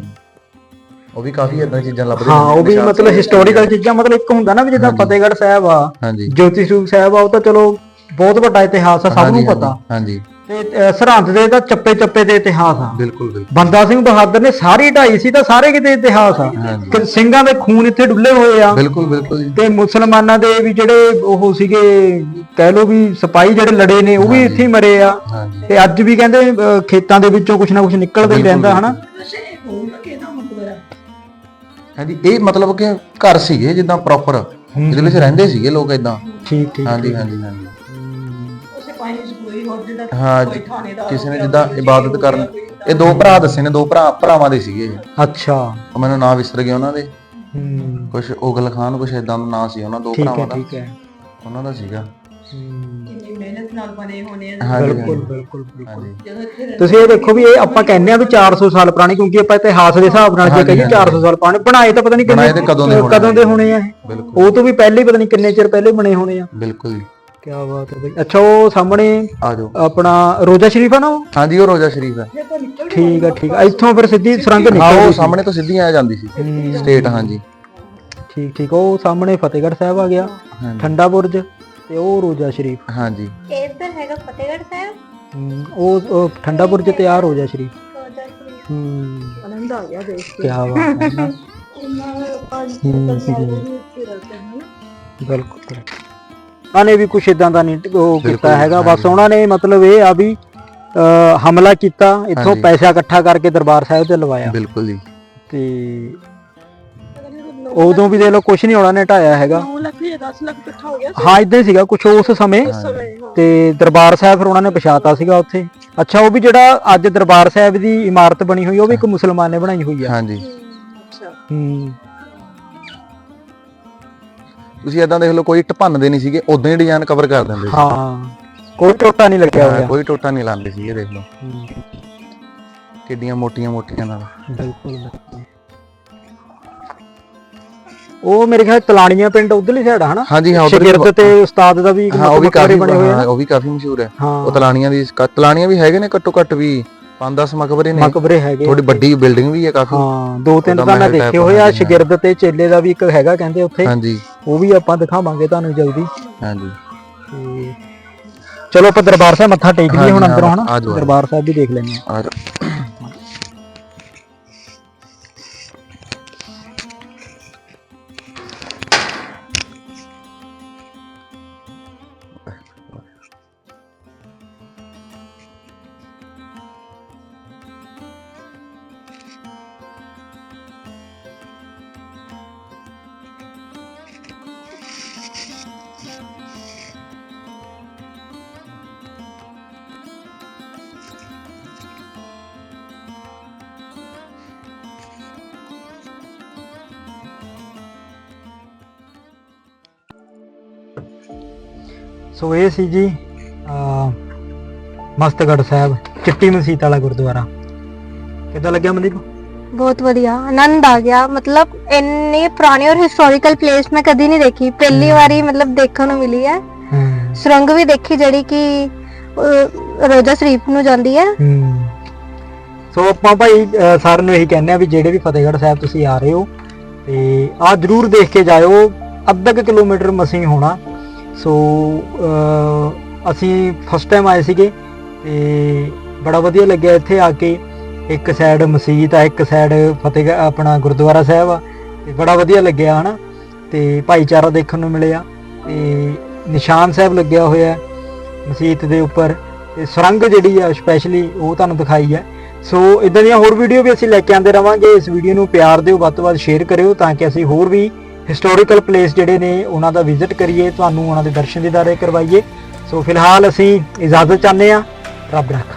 ਉਹ ਵੀ ਕਾਫੀ ਇਦਾਂ ਚੀਜ਼ਾਂ ਲੱਭਦੇ ਹਾਂ ਉਹ ਵੀ ਮਤਲਬ। ਹਿਸਟੋਰੀਕਲ ਚੀਜ਼ਾਂ ਮਤਲਬ ਇੱਕ ਹੁੰਦਾ ਨਾ ਵੀ ਜਿੱਦਾਂ ਫਤਿਹਗੜ੍ਹ ਸਾਹਿਬ ਆ ਜੋਤੀ ਸਰੂਪ ਸਾਹਿਬ ਆ ਉਹ ਤਾਂ ਚਲੋ ਬਹੁਤ ਵੱਡਾ ਇਤਿਹਾਸ ਆ ਸਭ ਨੂੰ ਪਤਾ। ਹਾਂਜੀ। ਤੇ ਅ, ਸਰਹੰਦ ਦੇ ਤਾਂ ਚੱਪੇ ਚੱਪੇ ਦੇ ਇਤਿਹਾਸ ਆ। ਬਿਲਕੁਲ ਬਿਲਕੁਲ। ਬੰਦਾ ਸਿੰਘ ਬਹਾਦਰ ਨੇ ਸਾਰੀ ਢਾਈ ਸੀ ਤਾਂ ਸਾਰੇ ਕਿਤੇ ਇਤਿਹਾਸ ਆ। ਕਿ ਸਿੰਘਾਂ ਦੇ ਖੂਨ ਇੱਥੇ ਡੁੱਲੇ ਹੋਏ ਆ। ਬਿਲਕੁਲ ਬਿਲਕੁਲ ਜੀ। ਤੇ ਮੁਸਲਮਾਨਾਂ ਦੇ ਵੀ ਜਿਹੜੇ ਉਹ ਸੀਗੇ ਕਹਿ ਲੋ ਵੀ ਸਿਪਾਹੀ ਜਿਹੜੇ ਲੜੇ ਨੇ ਉਹ ਵੀ ਇੱਥੇ ਹੀ ਮਰੇ ਆ। ਹਾਂਜੀ। ਤੇ ਅੱਜ ਵੀ ਕਹਿੰਦੇ ਅ, ਖੇਤਾਂ ਦੇ ਵਿੱਚੋਂ ਕੁਝ ਨਾ ਕੁਝ ਨਿਕਲਦਾ ਹੀ ਰਹਿੰਦਾ ਹਨਾ? ਹਾਂਜੀ ਇਹ ਮਤਲਬ ਕਿ ਘਰ ਸੀਗੇ ਜਿੱਦਾਂ ਪ੍ਰੋਪਰ ਜਿਹਦੇ ਵਿੱਚ ਰਹਿੰਦੇ ਸੀਗੇ ਲੋਕ ਇਦਾਂ ਠੀਕ ਠੀਕ ਹਾਂਜੀ ਹਾਂਜੀ ਹਾਂਜੀ। ਹਾਂ ਜੀ, ਕਿਸੇ ਨੇ ਜਿੱਦਾਂ ਇਬਾਦਤ ਕਰਨ। ਇਹ ਦੋ ਭਰਾ ਦੱਸੇ ਨੇ ਦੋ ਭਰਾ ਭਰਾਵਾਂ ਦੇ ਸੀਗੇ ਇਹ। ਅੱਛਾ। ਉਹ ਮੈਨੂੰ ਨਾਂ ਵਿਸਰ ਗਿਆ ਉਹਨਾਂ ਦੇ। ਹੂੰ। ਕੁਝ ਉਗਲ ਖਾਨ ਕੁਝ ਇਦਾਂ ਦਾ ਨਾਂ ਸੀ ਉਹਨਾਂ ਦੋ ਠੀਕ ਹੈ ਭਰਾਵਾਂ ਦਾ। ਠੀਕ ਹੈ। ਉਹਨਾਂ ਦਾ ਸੀਗਾ। ਕਿੰਨੀ ਮਿਹਨਤ ਨਾਲ ਬਣੇ ਹੋਣੇ ਆ। ਹਾਂਜੀ ਬਿਲਕੁਲ ਬਿਲਕੁਲ ਬਿਲਕੁਲ। ਹਾਂਜੀ। ਤੁਸੀਂ ਇਹ ਦੇਖੋ ਵੀ ਇਹ ਆਪਾਂ ਕਹਿੰਦੇ ਆ ਵੀ 400 ਸਾਲ ਪੁਰਾਣੀ ਕਿਉਂਕਿ ਆਪਾਂ ਇਤਿਹਾਸ ਦੇ ਹਿਸਾਬ ਨਾਲ ਜੇ ਹਾਂਜੀ, ਕਹੀਏ ਹਾਂਜੀ। 400 ਸਾਲ ਪੁਰਾਣੇ ਬਣਾਏ ਤਾਂ ਪਤਾ ਨਹੀਂ ਬਣਾਏ ਤੇ ਕਦੋਂ ਦੇ ਹੋਣੇ ਕਦੋਂ ਦੇ ਹੋਣੇ ਆ ਇਹ। ਬਿਲਕੁਲ। ਉਹ ਤੋਂ ਵੀ ਪਹਿਲੇ ਪਤਾ ਨਹੀਂ ਕਿੰਨੇ ਚਿਰ ਪਹਿਲੇ ਬਣੇ ਹੋਣੇ ਆ। ਬਿਲਕੁਲ ਜੀ। ਕੀ ਬਾਤ ਹੈ ਬਈ। ਅੱਛਾ ਉਹ ਸਾਹਮਣੇ ਆ ਜਾਓ। ਆਪਣਾ ਰੋਜ਼ਾ ਸ਼ਰੀਫ ਆ ਨਾ ਉਹ? ਹਾਂਜੀ ਉਹ ਰੋਜ਼ਾ ਸ਼ਰੀਫ ਹੈ। ਠੀਕ ਆ ਠੀਕ ਆ। ਇੱਥੋਂ ਫਿਰ ਸਿੱਧੀ ਸੁਰੰਗ ਹਾਂ ਨਿਕਲਦੀ ਉਹ ਸੀ। ਸਾਹਮਣੇ ਤੋਂ ਸਿੱਧੀ ਆ ਜਾਂਦੀ ਸੀ। ਸਟੇਟ ਹਾਂਜੀ। ਠੀਕ ਠੀਕ। ਉਹ ਸਾਹਮਣੇ ਫਤਿਹਗੜ੍ਹ ਸਾਹਿਬ ਆ ਗਿਆ ਹਾਂਜੀ। ਠੰਡਾ ਬੁਰਜ ਤੇ ਉਹ ਰੋਜ਼ਾ ਸ਼ਰੀਫ। ਹਾਂਜੀ। ਇੱਧਰ ਹੈਗਾ ਫਤਿਹਗੜ੍ਹ ਸਾਹਿਬ। ਹਮ, ਉਹ ਉਹ ਠੰਡਾ ਬੁਰਜ ਤੇ ਆ ਰੋਜ਼ਾ ਸ਼ਰੀਫ। ਰੋਜ਼ਾ ਸ਼ਰੀਫ। ਹੂੰ। ਆਨੰਦ ਆ ਗਿਆ ਦੇਖ ਕੀ। ਬਾਤ ਹੈ। ਨਾ ਬਿਲਕੁਲ। ਉਹਨਾਂ ਨੇ ਵੀ ਕੁਛ ਇਦਾਂ ਦਾ ਨਹੀਂ ਉਹ ਕੀਤਾ ਹੈਗਾ। ਬਸ। ਉਹਨਾਂ ਨੇ ਮਤਲਬ ਇਹ ਆ ਵੀ ਹਮਲਾ ਕੀਤਾ ਇੱਥੋਂ। ਪੈਸਾ ਇਕੱਠਾ ਕਰਕੇ ਦਰਬਾਰ ਸਾਹਿਬ ਤੇ ਲਵਾਇਆ। ਬਿਲਕੁਲ ਜੀ। ਤੇ ਉਦੋਂ ਵੀ ਦੇਖ ਲਓ ਕੁਛ ਨਹੀਂ ਉਹਨਾਂ ਨੇ ਢਾਇਆ ਹੈਗਾ। 9 ਲੱਖ ਜਾਂ 10 ਲੱਖ ਇਕੱਠਾ ਹੋ ਗਿਆ ਹਾਂ ਇਦਾਂ ਹੀ ਸੀਗਾ ਕੁਛ ਉਸ ਸਮੇਂ। ਤੇ ਦਰਬਾਰ ਸਾਹਿਬ ਫਿਰ ਉਹਨਾਂ ਨੇ ਪਛਾਤਾ ਸੀਗਾ ਉੱਥੇ। ਅੱਛਾ ਉਹ ਵੀ ਜਿਹੜਾ ਅੱਜ ਦਰਬਾਰ ਸਾਹਿਬ ਦੀ ਇਮਾਰਤ ਬਣੀ ਹੋਈ ਉਹ ਵੀ ਇੱਕ ਮੁਸਲਮਾਨ ਨੇ ਬਣਾਈ ਹੋਈ ਆ। ਹਾਂਜੀ। ਅੱਛਾ। ਹੂੰ। ਤੁਸੀਂ ਇਦਾਂ ਦੇਖ ਲਓ ਕੋਈ ਇੱਟ ਭੰਨਦੇ ਨਹੀਂ ਸੀਗੇ ਉਦਾਂ ਹੀ ਡਿਜ਼ਾਈਨ ਕਵਰ ਕਰ ਦਿੰਦੇ ਸੀ। ਹਾਂ ਕੋਈ ਟੋਟਾ ਨਹੀਂ ਲੱਗਿਆ ਹਾਂ, ਹੋਇਆ। ਕੋਈ ਟੋਟਾ ਨਹੀਂ ਲਾਉਂਦੇ ਸੀ ਇਹ ਦੇਖ ਲਓ। ਹੂੰ, ਕਿੱਡੀਆਂ ਮੋਟੀਆਂ ਮੋਟੀਆਂ ਨਾਲ। ਬਿਲਕੁਲ ਬਿਲਕੁਲ। ਉਹ ਮੇਰੇ ਖਿਆਲ ਤਲਾਣੀਆਂ ਪਿੰਡ ਉਧਰਲੀ ਸਾਈਡ ਆ ਹਨਾ? ਹਾਂਜੀ ਹਾਂ ਉਧਰ ਸ਼ਾਗਿਰਦ ਤੇ ਉਸਤਾਦ ਦਾ ਵੀ ਹਾਂ ਉਹ ਵੀ ਕਾਫੀ ਬਣੇ ਹੋਏ ਆ। ਹਾਂ, ਉਹ ਵੀ ਕਾਫੀ ਮਸ਼ਹੂਰ ਹੈ। ਉਹ ਹਾਂ ਤਲਾਣੀਆਂ ਦੀ ਤਲਾਣੀਆਂ ਵੀ ਹੈਗੇ ਨੇ ਘੱਟੋ ਘੱਟ ਵੀ 5-10 ਮਕਬਰੇ ਨੇ। ਮਕਬਰੇ ਹੈਗੇ ਥੋੜੀ ਵੱਡੀ ਬਿਲਡਿੰਗ ਵੀ ਹੈ ਕਾਫੀ। ਹਾਂ ਦੋ ਤਿੰਨ ਉਹਦਾ ਤਾਂ ਮੈਂ ਮਹਿਲ ਦੇਖੇ ਹੋਏ ਆ ਹਾਂਜੀ, ਹਾਂ। ਸ਼ਾਗਿਰਦ ਤੇ ਚੇਲੇ ਦਾ ਵੀ ਇੱਕ ਹੈਗਾ ਕਹਿੰਦੇ ਉੱਥੇ। ਹਾਂਜੀ। ਉਹ ਵੀ ਆਪਾਂ ਦਿਖਾਵਾਂਗੇ ਤੁਹਾਨੂੰ ਜਲਦੀ ਹਾਂਜੀ ਤੇ ਚਲੋ ਆਪਾਂ ਦਰਬਾਰ ਸਾਹਿਬ ਮੱਥਾ ਟੇਕ ਲਈਏ ਹੁਣ ਅੰਦਰੋਂ ਹਨਾ। ਦਰਬਾਰ ਸਾਹਿਬ ਵੀ ਦੇਖ ਲੈਂਦੇ ਆ ਆ ਜਾਓ। ਸੋ ਇਹ ਸੀ ਜੀ ਮਸਤਗੜ ਸਾਹਿਬ ਚਿੱਟੀ ਮਸੀਤ ਵਾਲਾ ਗੁਰਦੁਆਰਾ। ਕਿੱਦਾਂ ਲੱਗਿਆ ਮਨਦੀਪ? ਬਹੁਤ ਵਧੀਆ ਆਨੰਦ ਆ ਗਿਆ। ਮਤਲਬ ਇੰਨੀ ਪੁਰਾਣੀ ਔਰ ਹਿਸਟੋਰੀਕਲ ਪਲੇਸ ਮੈਂ ਕਦੀ ਨਹੀਂ ਦੇਖੀ। ਪਹਿਲੀ ਵਾਰੀ ਮਤਲਬ ਦੇਖਣ ਨੂੰ ਮਿਲੀ ਹੈ। ਸੁਰੰਗ ਵੀ ਦੇਖੀ ਜਿਹੜੀ ਕਿ ਰੋਜ਼ਾ ਸ਼ਰੀਫ ਨੂੰ ਜਾਂਦੀ ਹੈ। ਸੋ ਆਪਾਂ ਭਾਈ ਸਾਰਿਆਂ ਨੂੰ ਇਹੀ ਕਹਿੰਦੇ ਆ ਵੀ ਜਿਹੜੇ ਵੀ ਫਤਿਹਗੜ੍ਹ ਸਾਹਿਬ ਤੁਸੀਂ ਆ ਰਹੇ ਹੋ ਤੇ ਆ ਜਰੂਰ ਦੇਖ ਕੇ ਜਾਇਓ। ਅੱਧਾ ਕਿਲੋਮੀਟਰ ਮਸੀਂ ਹੋਣਾ। ਸੋ ਅਸੀਂ ਫਸਟ ਟਾਈਮ ਆਏ ਸੀਗੇ ਤੇ ਬੜਾ ਵਧੀਆ ਲੱਗਿਆ ਇੱਥੇ ਆ ਕੇ। ਇੱਕ ਸਾਈਡ ਮਸਜਿਦ ਆ, ਇੱਕ ਸਾਈਡ ਫਤਿਹਗੜ੍ਹ ਆਪਣਾ ਗੁਰਦੁਆਰਾ ਸਾਹਿਬ ਆ। ਤੇ ਬੜਾ ਵਧੀਆ ਲੱਗਿਆ, ਹਨਾ? ਤੇ ਭਾਈਚਾਰਾ ਦੇਖਣ ਨੂੰ ਮਿਲਿਆ। ਤੇ ਨਿਸ਼ਾਨ ਸਾਹਿਬ ਲੱਗਿਆ ਹੋਇਆ ਹੈ ਮਸਜਿਦ ਦੇ ਉੱਪਰ। ਤੇ ਸੁਰੰਗ ਜਿਹੜੀ ਆ ਸਪੈਸ਼ਲੀ ਉਹ ਤੁਹਾਨੂੰ ਦਿਖਾਈ ਹੈ। ਸੋ ਇਦਾਂ ਦੀਆਂ ਹੋਰ ਵੀਡੀਓ ਵੀ ਅਸੀਂ ਲੈ ਕੇ ਆਉਂਦੇ ਰਵਾਂਗੇ। ਇਸ ਵੀਡੀਓ ਨੂੰ ਪਿਆਰ ਦਿਓ, ਵੱਧ ਤੋਂ ਵੱਧ ਸ਼ੇਅਰ ਕਰਿਓ ਤਾਂ ਕਿ ਅਸੀਂ ਹੋਰ ਵੀ ਹਿਸਟੋਰੀਕਲ ਪਲੇਸ ਜਿਹੜੇ ਨੇ, ਉਹਨਾਂ ਦਾ ਵਿਜ਼ਿਟ ਕਰੀਏ, ਤੁਹਾਨੂੰ ਉਹਨਾਂ ਦੇ ਦਰਸ਼ਨ ਦੀਦਾਰੇ ਕਰਵਾਈਏ। ਸੋ ਫਿਲਹਾਲ ਅਸੀਂ ਇਜਾਜ਼ਤ ਚਾਹੁੰਦੇ ਆ ਰੱਬ ਰੱਖਾ।